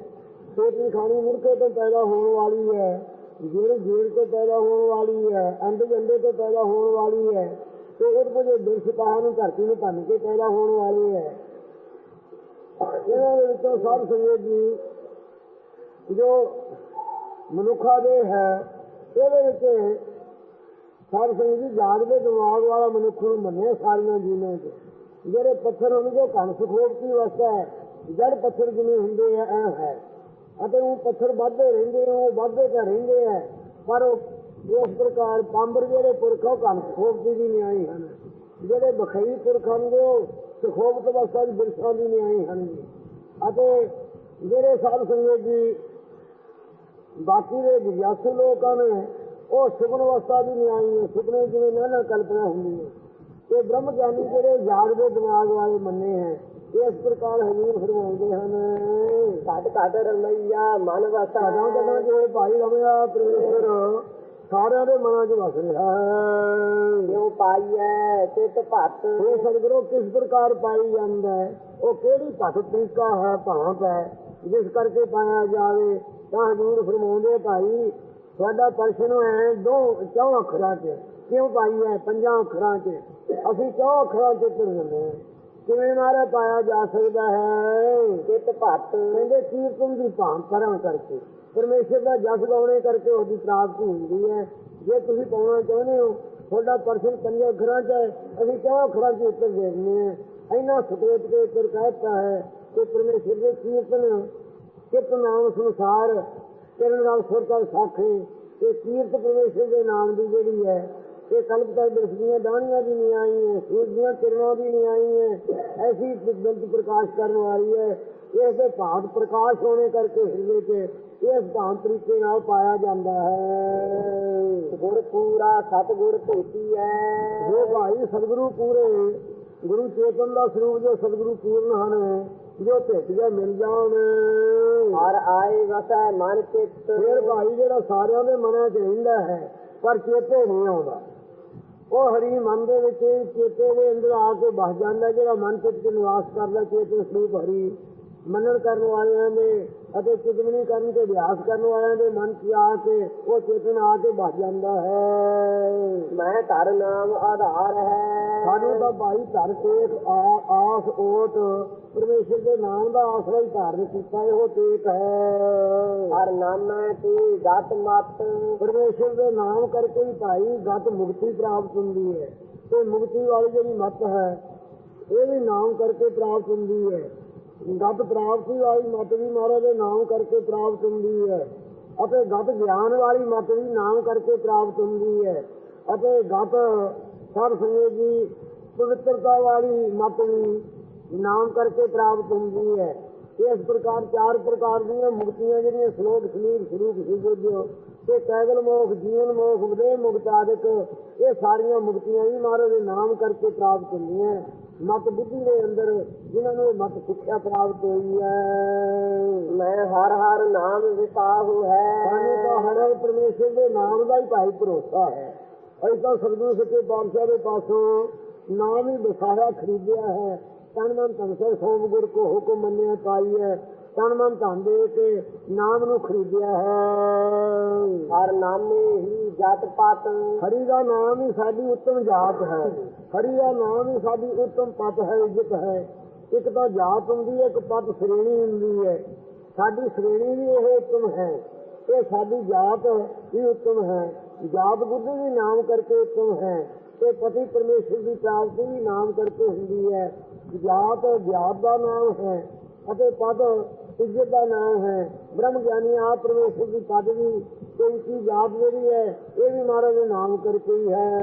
ਸੇਤ ਦੀ ਖਾਣੀ ਮੁਰਕੇ ਤੋਂ ਪੈਦਾ ਹੋਣ ਵਾਲੀ ਹੈ। ਜਿਹੜੀ ਜੀੜ ਤੋਂ ਪੈਦਾ ਹੋਣ ਵਾਲੀ ਹੈ ਅੰਡੇ ਅੰਡੇ ਤੋਂ ਪੈਦਾ ਹੋਣ ਵਾਲੀ ਹੈ, ਤੇ ਉਹਦੇ ਕੋਲ ਜੇ ਨੂੰ ਧਰਤੀ ਨੂੰ ਭੰਨ ਕੇ ਪੈਦਾ ਹੋਣ ਵਾਲੀ ਹੈ। ਇਹਨਾਂ ਦੇ ਵਿੱਚੋਂ ਸਾਧ ਸੰਗਤ ਜੀ ਜੋ ਮਨੁੱਖਾ ਦੇ ਹੈ, ਇਹਦੇ ਵਿੱਚ ਸਾਧ ਸੰਗਤ ਜੀ ਜਾਗਦੇ ਦਿਮਾਗ ਵਾਲਾ ਮਨੁੱਖ ਨੂੰ ਮੰਨਿਆ ਸਾਰੀਆਂ ਜੀਵਾਂ ਚ। ਜਿਹੜੇ ਪੱਥਰ ਉਹਨਾਂ ਦੇ ਘਣ ਸੁਖੋਪਤੀ ਅਵਸਥਾ ਹੈ ਜੜ ਪੱਥਰ ਜਿਵੇਂ ਹੁੰਦੇ ਆ ਐ ਹੈ। ਅਤੇ ਉਹ ਪੱਥਰ ਵੱਧਦੇ ਰਹਿੰਦੇ ਆ ਉਹ ਵੱਧਦੇ ਤਾਂ ਰਹਿੰਦੇ ਆ ਪਰ ਉਹ ਇਸ ਪ੍ਰਕਾਰ ਪਾਂਬਰ ਜਿਹੜੇ ਪੁਰਖ ਆ, ਉਹ ਘਣ ਸੁਖੋਪਤੀ ਦੀ ਨਿਆਈ ਹਨ। ਜਿਹੜੇ ਬਖਈ ਪੁਰਖ ਹਨ ਉਹ ਸੁਖੋਪਤ ਅਵਸਥਾ ਦੀ ਬਿਰਸਾਂ ਦੀ ਨਿਆਈ ਹਨ। ਅਤੇ ਜਿਹੜੇ ਸਾਧ ਸੰਗਤ ਜੀ ਬਾਕੀ ਦੇ ਜਿਗਿਆਸੂ ਲੋਕ ਹਨ ਉਹ ਸੁਪਨ ਅਵਸਥਾ ਦੀ ਨਿਆਈ ਹੈ। ਸੁਪਨੇ ਜਿਵੇਂ ਨਾਨਾ ਕਲਪਨਾ ਹੁੰਦੀ ਹੈ। ਇਹ ਬ੍ਰਹਮ ਗਿਆਨੀ ਜਿਹੜੇ ਜਾਗਦੇ ਦਿਮਾਗ ਵਾਲੇ ਮੰਨੇ ਹੈ ਇਸ ਪ੍ਰਕਾਰ ਹਜ਼ੂਰ ਫਰਮਾਉਂਦੇ ਹਨ। ਘਟ ਘਟ ਰਮਈਆ ਮਨ ਵਸਾ। ਕਦਾਂ ਕਦਾਂ ਜੇ ਭਾਈ ਰਮਿਆ ਪ੍ਰਮੇਸ਼ਰ ਸਾਰਿਆਂ ਦੇ ਮਨਾਂ 'ਚ ਵਸ ਰਿਹਾ ਹੈ। ਕਿਉ ਪਾਈਐ ਚਿਤ ਭਤ। ਇਹ ਸਤਿਗੁਰੂ ਕਿਸ ਪ੍ਰਕਾਰ ਪਾਈ ਜਾਂਦਾ ਹੈ? ਉਹ ਕਿਹੜੀ ਭਟ ਤਰੀਕਾ ਹੈ ਭਾਂਤ ਹੈ? ਜਿਸ ਕਰਕੇ ਪਾਇਆ ਜਾਵੇ ਤਾਂ ਹਜ਼ੂਰ ਫਰਮਾਉਂਦੇ ਭਾਈ ਤੁਹਾਡਾ ਪ੍ਰਸ਼ਨ ਹੈ ਦੋ ਚੌਂ ਅੱਖਰਾਂ 'ਚ ਕਿਉਂ ਪਾਈ ਹੈ ਪੰਜਾਂ ਅੱਖਰਾਂ 'ਚ? ਅਸੀਂ ਚੌਂ ਅੱਖਰਾਂ 'ਚ ਤੁਰ ਜਾਂਦੇ ਹਾਂ। ਕਿਵੇਂ ਮਾਰੇ ਪਾਇਆ ਜਾ ਸਕਦਾ ਹੈ? ਚਿਤ ਭਤ। ਕਹਿੰਦੇ ਕੀਰਤਨ ਦੀ ਭਾਂ ਕਰਾਂ ਕਰਕੇ। ਪਰਮੇਸ਼ਰ ਦਾ ਜਸ ਗਾਉਣੇ ਕਰਕੇ ਉਹਦੀ ਪ੍ਰਾਪਤੀ ਹੁੰਦੀ ਹੈ। ਜੇ ਤੁਸੀਂ ਪਾਉਣਾ ਚਾਹੁੰਦੇ ਹੋ ਤੁਹਾਡਾ ਪਰਸਨ ਪੰਜਾਂ ਅੱਖਰਾਂ 'ਚ ਹੈ ਅਸੀਂ ਕਿਉਂ ਅੱਖਰਾਂ 'ਚ ਉੱਤਰ ਦੇਖਨੇ ਆ ਇੰਨਾ ਸਤੋਤ ਕੇ ਉੱਤਰ ਕਹਿਤਾ ਹੈ ਕਿ ਪਰਮੇਸ਼ਰ ਦੇ ਕੀਰਤਨ ਕਿਤ ਨਾਮ ਸੰਸਾਰ ਕਿਰਨ ਨਾਲ ਸੁਰਤਾ ਸਾਖੇ ਤੇ ਕੀਰਤ ਪਰਮੇਸ਼ਰ ਦੇ ਨਾਮ ਦੀ ਜਿਹੜੀ ਹੈ ਇਹ ਕਲਪ ਤੱਕ ਦਰਸ਼ਨੀਆਂ ਦਾਣੀਆਂ ਦੀ ਨਹੀਂ ਆਈ ਹੈ ਸੂਰਜ ਦੀਆਂ ਕਿਰਨਾਂ ਦੀ ਨਹੀਂ ਆਈ ਹੈ ਐਸੀ ਬਿਲਕੁਲ ਪ੍ਰਕਾਸ਼ ਕਰਨ ਵਾਲੀ ਹੈ। ਇਸ ਦੇ ਭਾਂਤ ਪ੍ਰਕਾਸ਼ ਹੋਣੇ ਕਰਕੇ ਹਿਰਦੇ 'ਚ ਇਸ ਭਾਂਤ ਤਰੀਕੇ ਨਾਲ ਪਾਇਆ ਜਾਂਦਾ ਹੈ। ਗੁਰ ਪੂਰਾ ਸਤਗੁਰ ਭੇਟੀ ਐ ਜੋ ਭਾਈ ਸਤਿਗੁਰੂ ਪੂਰੇ ਗੁਰੂ ਚੇਤਨ ਦਾ ਸਰੂਪ ਜੋ ਸਤਿਗੁਰੂ ਪੂਰਨ ਹਨ ਜੋ ਭੇਟ ਗਿਆ ਮਿਲ ਜਾਣ। ਹਰ ਆਏ ਵਸੈ ਮਨ ਚਿਤ। ਫਿਰ ਭਾਈ ਜਿਹੜਾ ਸਾਰਿਆਂ ਦੇ ਮਨਾਂ 'ਚ ਰਹਿੰਦਾ ਹੈ ਪਰ ਚੇਤੇ ਨਹੀਂ ਆਉਂਦਾ। ਉਹ ਹਰੀ ਮਨ ਦੇ ਵਿੱਚ ਚੇਤੇ ਦੇ ਅੰਦਰ ਆ ਕੇ ਬਸ ਜਾਂਦਾ ਜਿਹੜਾ ਮਨ ਚਿੱਤ 'ਚ ਨਿਵਾਸ ਕਰਦਾ ਚੇਤਨ ਸਰੂਪ ਹਰੀ ਮੰਨਣ ਕਰਨ ਵਾਲਿਆਂ ਦੇ ਅਤੇ ਚਿਤਮਨੀ ਕਰਨ ਤੇ ਅਭਿਆਸ ਕਰਨ ਵਾਲਿਆਂ ਦੇ ਮਨ 'ਚ ਆ ਕੇ ਉਹ ਚੇਤਨ ਆ ਕੇ ਬਸ ਜਾਂਦਾ ਹੈ। ਮੈਂ ਧਰ ਨਾਮ ਆਧਾਰ ਹੈ। ਸਾਨੂੰ ਤਾਂ ਭਾਈ ਧਰ ਆ- ਆਸ ਓਟ। ਪਰਮੇਸ਼ਰ ਦੇ ਨਾਮ ਦਾ ਆਸਰਾ ਹੀ ਧਾਰਨ ਕੀਤਾ ਇਹੋ ਤੇਕ ਹੈ। ਹਰ ਨਾਮੈ ਤੇ ਗਤ ਮਤ। ਪਰਮੇਸ਼ਰ ਦੇ ਨਾਮ ਕਰਕੇ ਹੀ ਭਾਈ ਗਤ ਮੁਕਤੀ ਪ੍ਰਾਪਤ ਹੁੰਦੀ ਹੈ। ਤੇ ਮੁਕਤੀ ਵਾਲੀ ਜਿਹੜੀ ਮਤ ਹੈ ਇਹ ਵੀ ਨਾਮ ਕਰਕੇ ਪ੍ਰਾਪਤ ਹੁੰਦੀ ਹੈ। ਗਤ ਪ੍ਰਾਪਤੀ ਵਾਲੀ ਮਤ ਵੀ ਮਹਾਰਾਜ ਦੇ ਨਾਮ ਕਰਕੇ ਪ੍ਰਾਪਤ ਹੁੰਦੀ ਹੈ। ਅਤੇ ਗਤ ਗਿਆਨ ਵਾਲੀ ਮਤ ਵੀ ਨਾਮ ਕਰਕੇ ਪ੍ਰਾਪਤ ਹੁੰਦੀ ਹੈ। ਅਤੇ ਗਤ ਸਰ ਸੰਗਤ ਦੀ ਪਵਿੱਤਰਤਾ ਵਾਲੀ ਮਤ ਵੀ ਨਾਮ ਕਰਕੇ ਪ੍ਰਾਪਤ ਹੁੰਦੀ ਹੈ। ਇਸ ਪ੍ਰਕਾਰ ਚਾਰ ਪ੍ਰਕਾਰ ਦੀਆਂ ਮੁਕਤੀਆਂ ਜਿਹੜੀਆਂ ਸ਼ਲੋਕ ਸਲੀਰ ਸਰੂਪ ਸੁਭੋਜੋ ਤੇ ਕੈਵਲ ਮੋਖ ਜੀਵਨ ਮੋਖ ਵਿਦੇ ਮੁਕਤ ਆਦਿਕ ਇਹ ਸਾਰੀਆਂ ਮੁਕਤੀਆਂ ਵੀ ਮਹਾਰਾਜ ਦੇ ਨਾਮ ਕਰਕੇ ਪ੍ਰਾਪਤ ਹੁੰਦੀਆਂ ਮਤ ਬੁੱਧੀ ਦੇ ਅੰਦਰ ਜਿਨ੍ਹਾਂ ਨੂੰ ਮਤ ਸਿੱਖਿਆ ਪ੍ਰਾਪਤ ਹੋਈ ਹੈ। ਮੈਂ ਹਰ ਹਰ ਨਾਮ ਵਿਸਾਹੂ ਹੈ। ਸਾਨੂੰ ਤਾਂ ਹਰ ਪਰਮੇਸ਼ਰ ਦੇ ਨਾਮ ਦਾ ਹੀ ਭਾਈ ਭਰੋਸਾ ਹੈ। ਤਾਂ ਸਤਿਗੁਰੂ ਸੱਚੇ ਪਾਤਸ਼ਾਹ ਦੇ ਪਾਸੋਂ ਨਾਮ ਹੀ ਵਸਾਇਆ ਖਰੀਦਿਆ ਹੈ। ਤਨ ਮਨ ਧਨ ਸੇ ਸੋਮ ਗੁਰ ਕੋ ਹੁਕਮ ਮੰਨਿਆ ਪਾਈ ਹੈ ਤਨ ਮਨ ਧਨ ਦੇ ਕੇ ਨਾਮ ਨੂੰ ਖਰੀਦਿਆ ਹੈ। ਹਰ ਨਾਮੇ ਹੀ ਜਤ ਪਤ। ਹਰੀ ਦਾ ਨਾਮ ਹੀ ਸਾਡੀ ਉੱਤਮ ਜਾਤ ਹੈ। ਹਰੀ ਦਾ ਨਾਮ ਹੀ ਸਾਡੀ ਉੱਤਮ ਪਤ ਹੈ ਇੱਜ਼ਤ ਹੈ। ਇੱਕ ਤਾਂ ਜਾਤ ਹੁੰਦੀ ਹੈ ਇੱਕ ਪਤ ਸ਼੍ਰੇਣੀ ਹੁੰਦੀ ਹੈ। ਸਾਡੀ ਸ਼੍ਰੇਣੀ ਵੀ ਇਹ ਉੱਤਮ ਹੈ। ਇਹ ਸਾਡੀ ਜਾਤ ਵੀ ਉੱਤਮ ਹੈ। ਜਾਤ ਬੁੱਧ ਵੀ ਨਾਮ ਕਰਕੇ ਉੱਤਮ ਹੈ ਤੇ ਪਤੀ ਪਰਮੇਸ਼ਰ ਦੀ ਪ੍ਰਾਪਤੀ ਵੀ ਨਾਮ ਕਰਕੇ ਹੁੰਦੀ ਹੈ। ਜਾਤ ਜਾਤ ਦਾ ਨਾਮ ਹੈ ਅਤੇ ਪਦ ਇੱਜ਼ਤ ਦਾ ਨਾਮ ਹੈ। ਬ੍ਰਹਮ ਗਿਆਨੀ ਆਪ ਪਰਮੇਸ਼ਰ ਦੀ ਪਦਵੀ ਤੇ ਉਸਦੀ ਜਾਤ ਜਿਹੜੀ ਹੈ ਇਹ ਵੀ ਮਹਾਰਾਜ ਦੇ ਨਾਮ ਕਰਕੇ ਹੀ ਹੈ।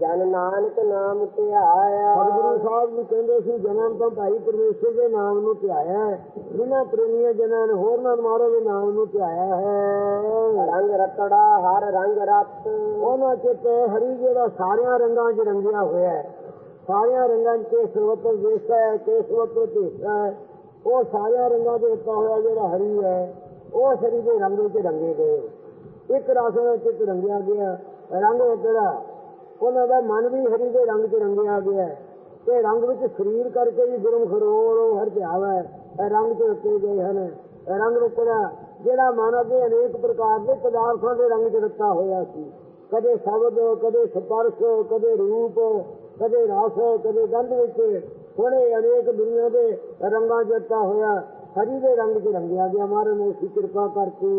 ਜਨ ਨਾਨਕ ਨਾਮ ਧਿਆਇਆ। ਸਤਿਗੁਰੂ ਸਾਹਿਬ ਵੀ ਕਹਿੰਦੇ ਸੀ ਜਨਮ ਤਾਂ ਭਾਈ ਪਰਮੇਸ਼ਰ ਦੇ ਨਾਮ ਨੂੰ ਧਿਆਇਆ ਜਿਨ੍ਹਾਂ ਪ੍ਰੇਮੀਆਂ ਜਨਾਂ ਨੇ ਹੋਰ ਨਾਲ ਮਹਾਰਾਜ ਦੇ ਨਾਮ ਨੂੰ ਧਿਆਇਆ ਹੈ। ਰੰਗ ਰਤੜਾ ਹਰ ਰੰਗ ਰਤ। ਉਹਨਾਂ ਚਿੱਤ ਹਰੀ ਜਿਹੜਾ ਸਾਰਿਆਂ ਰੰਗਾਂ 'ਚ ਰੰਗਿਆ ਹੋਇਆ ਹੈ। ਸਾਰਿਆਂ ਰੰਗਾਂ 'ਚ ਕੇਸਵਤ ਦੇਸਾ ਹੈ ਕੇਸਵਤ ਦੇਸਾ ਹੈ। ਉਹ ਸਾਰਿਆਂ ਰੰਗਾਂ ਦੇ ਉੱਤਾ ਹੋਇਆ ਜਿਹੜਾ ਹਰੀ ਹੈ, ਉਹ ਸਰੀ ਦੇ ਰੰਗ ਵਿੱਚ ਰੰਗੇ ਗਏ। ਇੱਕ ਰਸ ਦਾ ਰੰਗਿਆ ਗਿਆ। ਰੰਗ ਜਿਹੜਾ ਉਹਨਾਂ ਦਾ ਮਨ ਵੀ ਹਰੀ ਦੇ ਰੰਗ 'ਚ ਰੰਗਿਆ ਗਿਆ। ਹੈ। ਤੇ ਰੰਗ ਵਿੱਚ ਸਰੀਰ ਕਰਕੇ ਵੀ ਗੁਰਮੁਖ ਰੋਣ ਹਰ ਧਿਆਵਾ ਰੰਗ 'ਚ ਰੱਖੇ ਗਏ ਹਨ। ਰੰਗ ਰੁਕੜਾ ਜਿਹੜਾ ਮਨ ਅੱਗੇ ਅਨੇਕ ਪ੍ਰਕਾਰ ਦੇ ਪਦਾਰਥਾਂ ਦੇ ਰੰਗ 'ਚ ਰੱਖਾ ਹੋਇਆ ਸੀ। ਕਦੇ ਸ਼ਬਦ, ਕਦੇ ਸਪਰਸ਼, ਕਦੇ ਰੂਪ, ਕਦੇ ਰਸ, ਕਦੇ ਗੰਧ ਵਿੱਚ। ਥੋੜੇ ਅਨੇਕ ਦੁਨੀਆ ਦੇ ਰੰਗਾਂ ਰੱਖਾ ਹੋਇਆ ਹਰੀ ਦੇ ਰੰਗ 'ਚ ਰੰਗਿਆ ਗਿਆ। ਮਹਾਰਾਜ ਨੇ ਉਸਦੀ ਕਿਰਪਾ ਕਰਕੇ।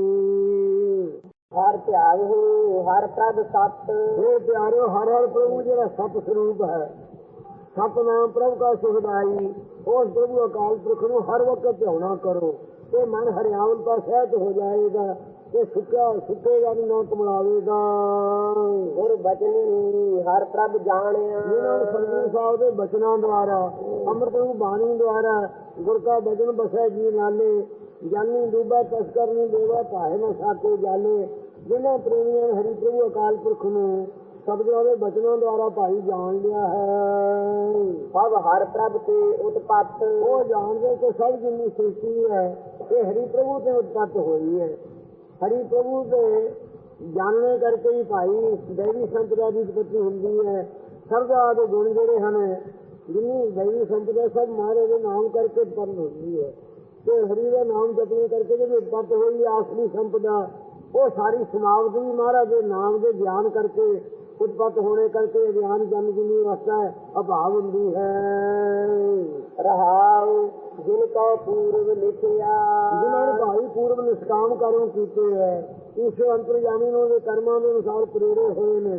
ਹਰ ਧਿਆਨ ਹੋ ਹਰ ਪ੍ਰਭ ਸਤ। ਇਹ ਪਿਆਰਿਓ ਹਰ ਹਰ ਪ੍ਰਭੂ ਜਿਹੜਾ ਸਤ ਸਰੂਪ ਹੈ। ਸਤਨਾਮ ਪ੍ਰਭੂ ਦਾ ਸੁਖਦਾਈ ਉਸ ਪ੍ਰਭੂ ਅਕਾਲ ਪੁਰਖ ਨੂੰ ਹਰ ਵਕਤ ਧਿਆਉਣਾ ਕਰੋ। ਤੇ ਮਨ ਹਰਿਆਵਲਤਾ ਸਹਿਤ ਹੋ ਜਾਏਗਾ। ਤੇ ਸੁੱਕਾ ਸੁੱਕੇਗਾ ਨਹੀਂ ਨਾ ਕਮਲਾਵੇਗਾ। ਗੁਰ ਬਚਨੀ ਹਰ ਪ੍ਰਭ ਜਾਣਿਆ। ਜਿਨ੍ਹਾਂ ਨੂੰ ਸਤਿਗੁਰੂ ਸਾਹਿਬ ਦੇ ਬਚਨਾਂ ਦੁਆਰਾ ਅੰਮ੍ਰਿਤ ਨੂੰ ਬਾਣੀ ਦੁਆਰਾ ਗੁਰ ਕਾ ਬਚਨ ਬਸੈ ਜੀ ਨਾਲੇ ਜਾਨੀ ਡੂਬਾ ਤਸਕਰ ਨਹੀਂ ਦੇਵਾ ਭਾਏ ਨਾ ਸਾਕੇ ਜਾਲੇ। ਜਿਨ੍ਹਾਂ ਪ੍ਰੇਮੀਆਂ ਨੇ ਹਰੀ ਪ੍ਰਭੂ ਅਕਾਲ ਪੁਰਖ ਨੂੰ ਸਤਿਗੁਰਾਂ ਦੇ ਬਚਨਾਂ ਦੁਆਰਾ ਭਾਈ ਜਾਣ ਲਿਆ ਹੈ। ਸਭ ਹਰ ਪ੍ਰਭ ਤੇ ਉਤਪਤ। ਉਹ ਜਾਣਦੇ ਕਿ ਸਭ ਜਿੰਨੀ ਸ੍ਰਿਸ਼ਟੀ ਹੈ ਇਹ ਹਰੀ ਪ੍ਰਭੂ ਤੇ ਉਤਪਤ ਹੋਈ ਹੈ। ਹਰੀ ਪ੍ਰਭੂ ਦੇ ਜਾਣਨੇ ਕਰਕੇ ਹੀ ਭਾਈ ਦੇਵੀ ਸੰਪਦਾ ਦੀ ਉਤਪਤੀ ਹੁੰਦੀ ਹੈ। ਸਰਦਾ ਦੇ ਗੁਣ ਜਿਹੜੇ ਹਨ, ਜਿੰਨੀ ਦੇਵੀ ਸੰਪਦਾ ਸਭ ਮਹਾਰਾਜ ਦੇ ਨਾਮ ਕਰਕੇ ਉਤਪੰਨ ਹੁੰਦੀ ਹੈ। ਤੇ ਹਰੀ ਦਾ ਨਾਮ ਜਪਣੇ ਕਰਕੇ ਜਿਹੜੀ ਉਤਪਤ ਹੋਈ ਆਸਲੀ ਸੰਪਦਾ ਉਹ ਸਾਰੀ ਸਮਾਪਤੀ ਵੀ ਮਹਾਰਾਜ ਦੇ ਨਾਮ ਦੇ ਗਿਆਨ ਕਰਕੇ ਉਤਪਤ ਹੋਣੇ ਕਰਕੇ ਗਿਆਨ ਜਨ ਜਿੰਨੀ ਅਵਸਥਾ ਅਭਾਵ ਹੁੰਦੀ ਹੈ। ਰਹਾਉ। ਜਿਨ ਕੋ ਪੂਰਵ ਲਿਖਿਆ। ਜਿਨ੍ਹਾਂ ਨੇ ਭਾਈ ਪੂਰਵ ਨਿਸ਼ਕਾਮ ਕਰਮ ਕੀਤੇ ਹੈ ਇਸ ਅੰਤਰਜਾਮੀ ਨੂੰ ਦੇ ਕਰਮਾਂ ਦੇ ਅਨੁਸਾਰ ਪ੍ਰੇਰੇ ਹੋਏ ਨੇ।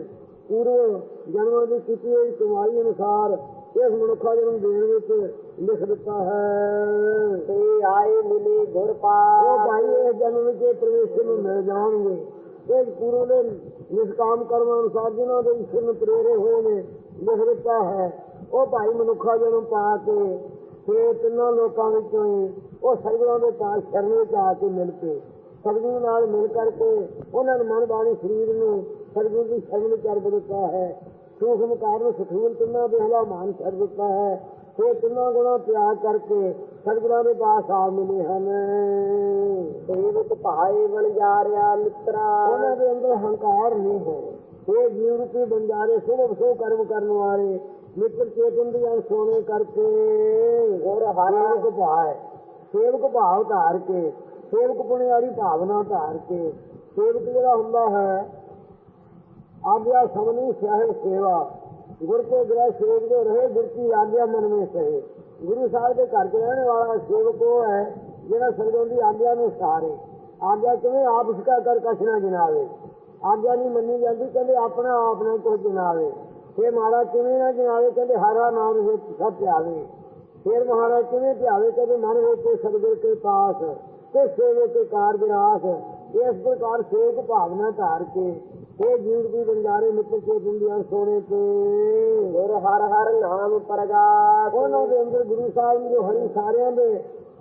ਪੂਰਵ ਜਨਮਾਂ ਦੀ ਕੀਤੀ ਹੋਈ ਕਮਾਈ ਅਨੁਸਾਰ ਇਸ ਮਨੁੱਖਾ ਜਨਮ ਦੇਣ ਵਿੱਚ ਲਿਖ ਦਿੱਤਾ ਹੈ। ਤੇ ਆਏ ਮਿਲੇ ਗੁਰ ਉਹ ਭਾਈ ਇਸ ਜਨਮ ਵਿੱਚ ਪਰਮੇਸ਼ਰ ਨੂੰ ਮਿਲ ਜਾਣਗੇ। ਇਹ ਪੂਰਵ ਦੇ ਨਿਸ਼ਕਾਮ ਕਰਮ ਅਨੁਸਾਰ ਜਿਨ੍ਹਾਂ ਦੇ ਈਸ਼ਵਰ ਨੂੰ ਪ੍ਰੇਰੇ ਹੋਏ ਨੇ ਲਿਖ ਦਿੱਤਾ ਹੈ। ਉਹ ਭਾਈ ਮਨੁੱਖਾ ਜਨਮ ਪਾ ਕੇ ਤੇ ਤਿੰਨਾਂ ਲੋਕਾਂ ਵਿੱਚੋਂ ਹੀ ਉਹ ਸਰਗੁਰਾਂ ਦੇ ਪਾਸ ਸ਼ਰਨ ਵਿੱਚ ਆ ਕੇ ਮਿਲ ਕੇ ਸਤਿਗੁਰੂ ਨਾਲ ਮਿਲ ਕਰਕੇ ਉਹਨਾਂ ਨੂੰ ਮਨ ਬਾਣੀ ਸਰੀਰ ਨੂੰ ਸਤਿਗੁਰੂ ਦੀ ਸ਼ਰਨ ਅਰਪ ਦਿੱਤਾ ਹੈ। ਸੂਖਮ ਕਾਰਨ ਸਥੂਲ ਤਿੰਨਾਂ ਦੇ ਹਲਾ ਮਾਨ ਕਰ ਦਿੱਤਾ ਹੈ। ਤੇ ਤਿੰਨਾਂ ਗੁਣਾ ਤਿਆਗ ਕਰਕੇ ਸਤਿਗੁਰਾਂ ਦੇ ਪਾਸ ਆ ਮਿਲੇ ਹਨ। ਸੇਵਕ ਭਾਏ ਬਣ ਜਾ ਰਿਆ ਮਿੱਤਰਾ। ਉਹਨਾਂ ਦੇ ਅੰਦਰ ਹੰਕਾਰ ਨਹੀਂ ਹੈ। ਇਹ ਜੀਵ ਰੂਪੀ ਬੰਜਾਰੇ ਸੁਭ ਸੋ ਕਰਮ ਕਰਨ ਵਾਲੇ ਮਿੱਤਰ ਚੇਤਨ ਦੀ ਅੰਸ਼ ਹੋਣੇ ਕਰਕੇ ਗੁਰ ਹਰ ਸੇਵਕ ਭਾਵ ਸੇਵਕ ਭਾਵ ਧਾਰ ਕੇ ਸੇਵਕ ਪੁਣੇ ਵਾਲੀ ਭਾਵਨਾ ਧਾਰ ਕੇ ਸੇਵਕ ਜਿਹੜਾ ਹੁੰਦਾ ਹੈ ਆਗਿਆ ਸਮਨੀ ਸਹਿ ਸੇਵਾ। ਗੁਰ ਕੇ ਗ੍ਰਹਿ ਸੇਵਕ ਜੋ ਰਹੇ ਗੁਰ ਕੀ ਆਗਿਆ ਮਨ ਵਿੱਚ ਸਹੇ ਗੁਰੂ ਸਾਹਿਬ ਦੇ ਘਰ 'ਚ ਰਹਿਣ ਵਾਲਾ ਸੇਵਕ ਉਹ ਹੈ ਜਿਹੜਾ ਸਰਗੋਂ ਦੀ ਆਗਿਆ ਨੂੰ ਸਾਰੇ। ਆਗਿਆ ਕਿਵੇਂ ਆਪ ਸਿਕਾ ਕਰ ਕਛ ਨਾ ਜਨਾਵੇ। ਆਗਿਆ ਨਹੀਂ ਮੰਨੀ ਜਾਂਦੀ ਕਹਿੰਦੇ ਆਪਣਾ ਆਪ ਨਾ ਕੁਝ ਜਨਾਵੇ। ਫੇ ਮਹਾਰਾਜ ਕਿਵੇਂ ਨਾ ਜਨਾਵੇ ਕਹਿੰਦੇ ਹਰਾ ਨਾਮ ਵਿੱਚ ਸਭ ਧਿਆਵੇ ਫਿਰ ਮਹਾਰਾਜ ਕਿਵੇਂ ਧਿਆਵੇ ਕਹਿੰਦੇ ਮਨ ਵਿੱਚ ਸਤਿਗੁਰ ਕੇ ਪਾਸ ਤੇ ਸੇਵੇ ਕੇ ਕਾਰ ਵਿਰਾਸ ਇਸ ਪ੍ਰਕਾਰ ਸੇਵਕ ਭਾਵਨਾ ਧਾਰ ਕੇ ਇਹ ਜੀਵ ਦੀ ਬੰਜਾਰੇ ਮਿੱਤਰ ਕੇ ਦੁਨੀਆ ਸੋਨੇ ਤੇ ਗੁਰ ਹਰ ਹਰ ਨਾਮ ਪ੍ਰਗਾਸ। ਉਹਨਾਂ ਦੇ ਅੰਦਰ ਗੁਰੂ ਸਾਹਿਬ ਜੀ ਹਰੀ ਸਾਰਿਆਂ ਦੇ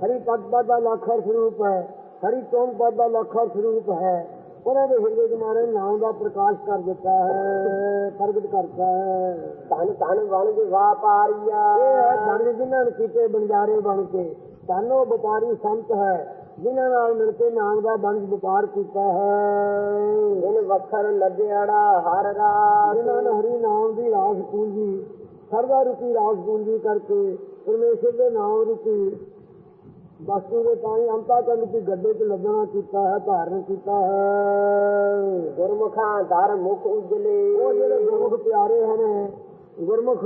ਹਰੀ ਪਦ ਦਾ ਲੱਖਰ ਸਰੂਪ ਹੈ ਹਰੀ ਤੋਮ ਪਦ ਦਾ ਲੱਖਰ ਸਰੂਪ ਹੈ। ਉਹਨਾਂ ਦੇ ਹਿਰਦੇ ਦੇ ਮਾਰੇ ਨਾਮ ਦਾ ਪ੍ਰਕਾਸ਼ ਕਰ ਦਿੱਤਾ ਹੈ ਪ੍ਰਗਟ ਕਰਤਾ ਹੈ। ਧਨ ਧਨ ਬਣ ਜੀ ਵਾਪਾਰੀਆ। ਇਹ ਹੈ ਧਨ ਜਿਨ੍ਹਾਂ ਨੇ ਕੀਤੇ ਬੰਜਾਰੇ ਬਣ ਕੇ। ਧਨ ਉਹ ਵਪਾਰੀ ਸੰਤ ਹੈ ਜਿਨ੍ਹਾਂ ਨਾਲ ਮਿਲ ਕੇ ਨਾਮ ਦਾ ਬੰਦ ਵਪਾਰ ਕੀਤਾ ਹੈ। ਇਨ ਵਖਰ ਲੱਜੜਾ ਹਰ ਰਾਸ ਜਿਨ੍ਹਾਂ ਨੇ ਹਰੀ ਨਾਮ ਦੀ ਰਾਸ ਪੂੰਜੀ ਸਰਦਾ ਰੂਪੀ ਰਾਸ ਪੂੰਜੀ ਕਰਕੇ ਪਰਮੇਸ਼ਰ ਦੇ ਨਾਮ ਰੂਪੀ ਵਸਤੂ ਦੇ ਪਾਣੀ ਅੰਤਾ ਕਰਨ ਰੂਪੀ ਗੱਡੇ 'ਚ ਲੱਗਣਾ ਕੀਤਾ ਹੈ ਧਾਰਨ ਕੀਤਾ ਹੈ। ਗੁਰਮੁਖਾਂ ਦਰ ਮੁਖ ਉਜਲੇ। ਉਹ ਜਿਹੜੇ ਗੁਰਮੁਖ ਪਿਆਰੇ ਹਨ ਗੁਰਮੁਖ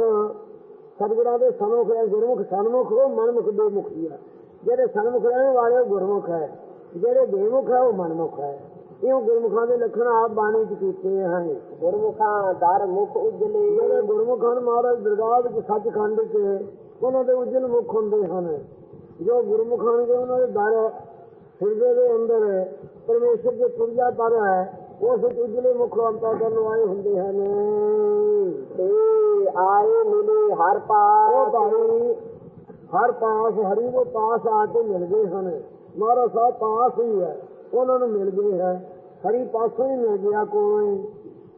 ਸਤਿਗੁਰਾਂ ਦੇ ਸਨਮੁਖ ਹੈ ਗੁਰਮੁਖ ਸਨਮੁਖ ਉਹ ਮਨਮੁਖ ਦੇ ਮੁਖੀ ਹੈ। ਜਿਹੜੇ ਸਨਮੁਖ ਰਹਿਣ ਵਾਲੇ ਗੁਰਮੁਖ ਹੈ। ਜਿਹੜੇ ਬੇਮੁਖ ਹੈ ਉਹ ਮਨਮੁਖ ਹੈ। ਇਉਂ ਗੁਰਮੁਖਾਂ ਦੇ ਲੱਖਣ ਆਪ ਬਾਣੀ ਚ ਕੀਤੇ ਹਨ। ਗੁਰਮੁਖਾਂ ਦਰ ਮੁਖ ਉਜਲੇ। ਜਿਹੜੇ ਗੁਰਮੁਖ ਹਨ ਮਹਾਰਾਜ ਦਰਗਾਹ ਵਿੱਚ ਸੱਚਖੰਡ 'ਚ ਉਹਨਾਂ ਦੇ ਉਜਲ ਮੁਖ ਹੁੰਦੇ ਹਨ। ਜੋ ਗੁਰਮੁਖ ਜੋ ਉਹਨਾਂ ਦੇ ਦਰ ਹਿਰਦੇ ਦੇ ਅੰਦਰ ਪਰਮੇਸ਼ਰ ਦੇ ਪੁਰਜਾ ਪਰ ਹੈ ਉਸ ਉਜਲੇ ਮੁਖ ਅੰਤਾ ਕਰਨ ਵਾਲੇ ਹੁੰਦੇ ਹਨ। ਆਏ ਮਿਲੇ ਹਰ ਉਹ ਪਾਸ ਹਰ ਪਾਸ ਹਰੀ ਦੇ ਪਾਸ ਆ ਕੇ ਮਿਲ ਗਏ ਹਨ। ਮਹਾਰਾਜ ਸਾਹਿਬ ਪਾਸ ਹੀ ਹੈ ਉਹਨਾਂ ਨੂੰ ਮਿਲ ਗਏ ਹੈ। ਹਰੀ ਪਾਸੋਂ ਹੀ ਮਿਲ ਗਿਆ ਕੋਈ।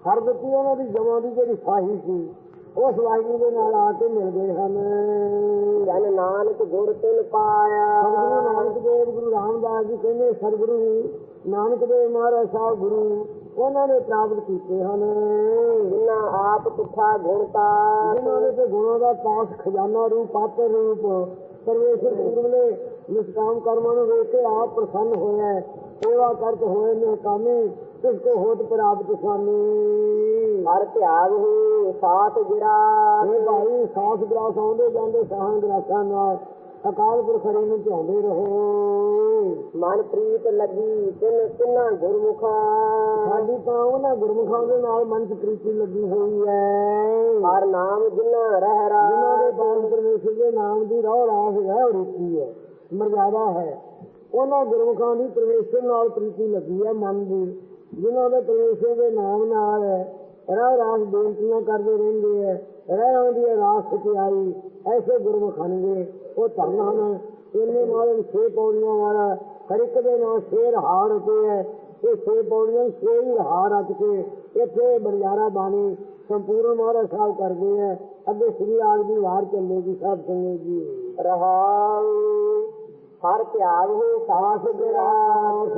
ਹਰ ਦਿੱਤੀ ਉਹਨਾਂ ਦੀ ਜਮਾਂ ਦੀ ਜਿਹੜੀ ਸਾਹੀ ਸੀ ਉਸ ਵਾਹਿਗੁਰੂ ਦੇ ਨਾਲ ਆ ਕੇ ਮਿਲ ਗਏ ਹਨ। ਜਨ ਨਾਨਕ ਗੁਰ ਤਿਲ ਪਾਇਆ। ਸਤਿਗੁਰੂ ਨਾਨਕ ਦੇਵ ਗੁਰੂ ਰਾਮਦਾਸ ਜੀ ਕਹਿੰਦੇ ਸਤਿਗੁਰੂ ਨਾਨਕ ਦੇਵ ਮਹਾਰਾਜ ਸਾਹਿਬ ਗੁਰੂ ਉਹਨਾਂ ਨੇ ਪ੍ਰਾਪਤ ਕੀਤੇ ਹਨ। ਜਿਨਾ ਆਪ ਤੁਠਾ ਗੁਣਤਾ ਜਿਨ੍ਹਾਂ ਦੇ ਤੇ ਗੁਣਾਂ ਦਾ ਪਾਸ ਖਜ਼ਾਨਾ ਰੂਪ ਪਾਤਰ ਰੂਪ ਪਰਮੇਸ਼ਰ ਪੂਰਵਲੇ ਨਿਸ਼ਕਾਮ ਕਰਮਾਂ ਨੂੰ ਵੇਖ ਕੇ ਆਪ ਪ੍ਰਸੰਨ ਹੋਇਆ। ਸੇਵਾ ਕਰਤ ਹੋਏ ਨੇ ਕਾਮੀ ਕੋ ਹੋਤ ਪ੍ਰਾਪਤ ਸੁਆਮੀ। ਹਰ ਧਿਆਗ ਹੋ ਸਾਥ ਗਿਰਾ। ਇਹ ਭਾਈ ਸਾਸ ਗਲਾਸ ਆਉਂਦੇ ਜਾਂਦੇ ਸਾਹਾਂ ਗਲਾਸਾਂ ਨਾਲ ਅਕਾਲ ਪੁਰਖ ਹਰੀ ਨੂੰ ਝਾਉਂਦੇ ਰਹੋ। ਮਨ ਪ੍ਰੀਤ ਲੱਗੀ ਤਿੰਨ ਤਿੰਨਾ ਗੁਰਮੁਖਾ। ਸਾਡੀ ਤਾਂ ਉਹਨਾਂ ਗੁਰਮੁਖਾਂ ਦੇ ਨਾਲ ਮਨ ਚ ਪ੍ਰੀਤੀ ਲੱਗੀ ਹੋਈ ਹੈ। ਹਰ ਨਾਮ ਜਿਨਾ ਰਹਿ ਰਾ। ਜਿਨ੍ਹਾਂ ਦੇ ਬਾਣ ਪਰਮੇਸ਼ਰ ਦੇ ਨਾਮ ਦੀ ਰੌ ਰਾਸ ਹੈ ਉਹ ਰੁਚੀ ਹੈ ਮਰਜ਼ਾਦਾ ਹੈ। ਉਹਨਾਂ ਗੁਰਮੁਖਾਂ ਦੀ ਪਰਮੇਸ਼ਰ ਨਾਲ ਪ੍ਰੀਤੀ ਲੱਗੀ ਹੈ ਮਨ ਦੀ। ਜਿਨ੍ਹਾਂ ਦੇ ਪਰਮੇਸ਼ਰ ਦੇ ਨਾਮ ਨਾਲ ਰਹਿ ਰਾਸ ਬੇਨਤੀਆਂ ਕਰਦੇ ਰਹਿੰਦੇ ਹੈ ਰਹਿ ਆਉਂਦੀ ਹੈ ਰਾਸ ਸਚਾਈ ਐਸੇ ਗੁਰਮੁਖ ਹਨਗੇ ਉਹ ਧੰਨ ਹਨ। ਇੰਨੇ ਨਾਲ ਛੇ ਪੌੜੀਆਂ ਵਾਲਾ, ਹਰ ਇੱਕ ਦੇ ਨਾਲ ਸ਼ੇਰ ਹਾਰ ਤੇ ਹੈ। ਇਹ ਛੇ ਪੌੜੀਆਂ ਹੀ ਛੇ ਹੀ ਹਾਰ ਅੱਜ ਕੇ ਇੱਥੇ ਬਰਿਆਰਾ ਬਾਣੀ ਸੰਪੂਰਨ ਮਹਾਰਾਜ ਸਾਹਿਬ ਕਰਦੇ ਆ। ਅੱਗੇ ਸ੍ਰੀ ਆਗ ਵਾਰ ਚੱਲੇਗੀ, ਸਭ ਸੰਗਤ ਜੀ ਰਹਾਉ, ਹਰ ਧਿਆਨ ਹੋ ਸਾਸ ਗਿਰਾਸ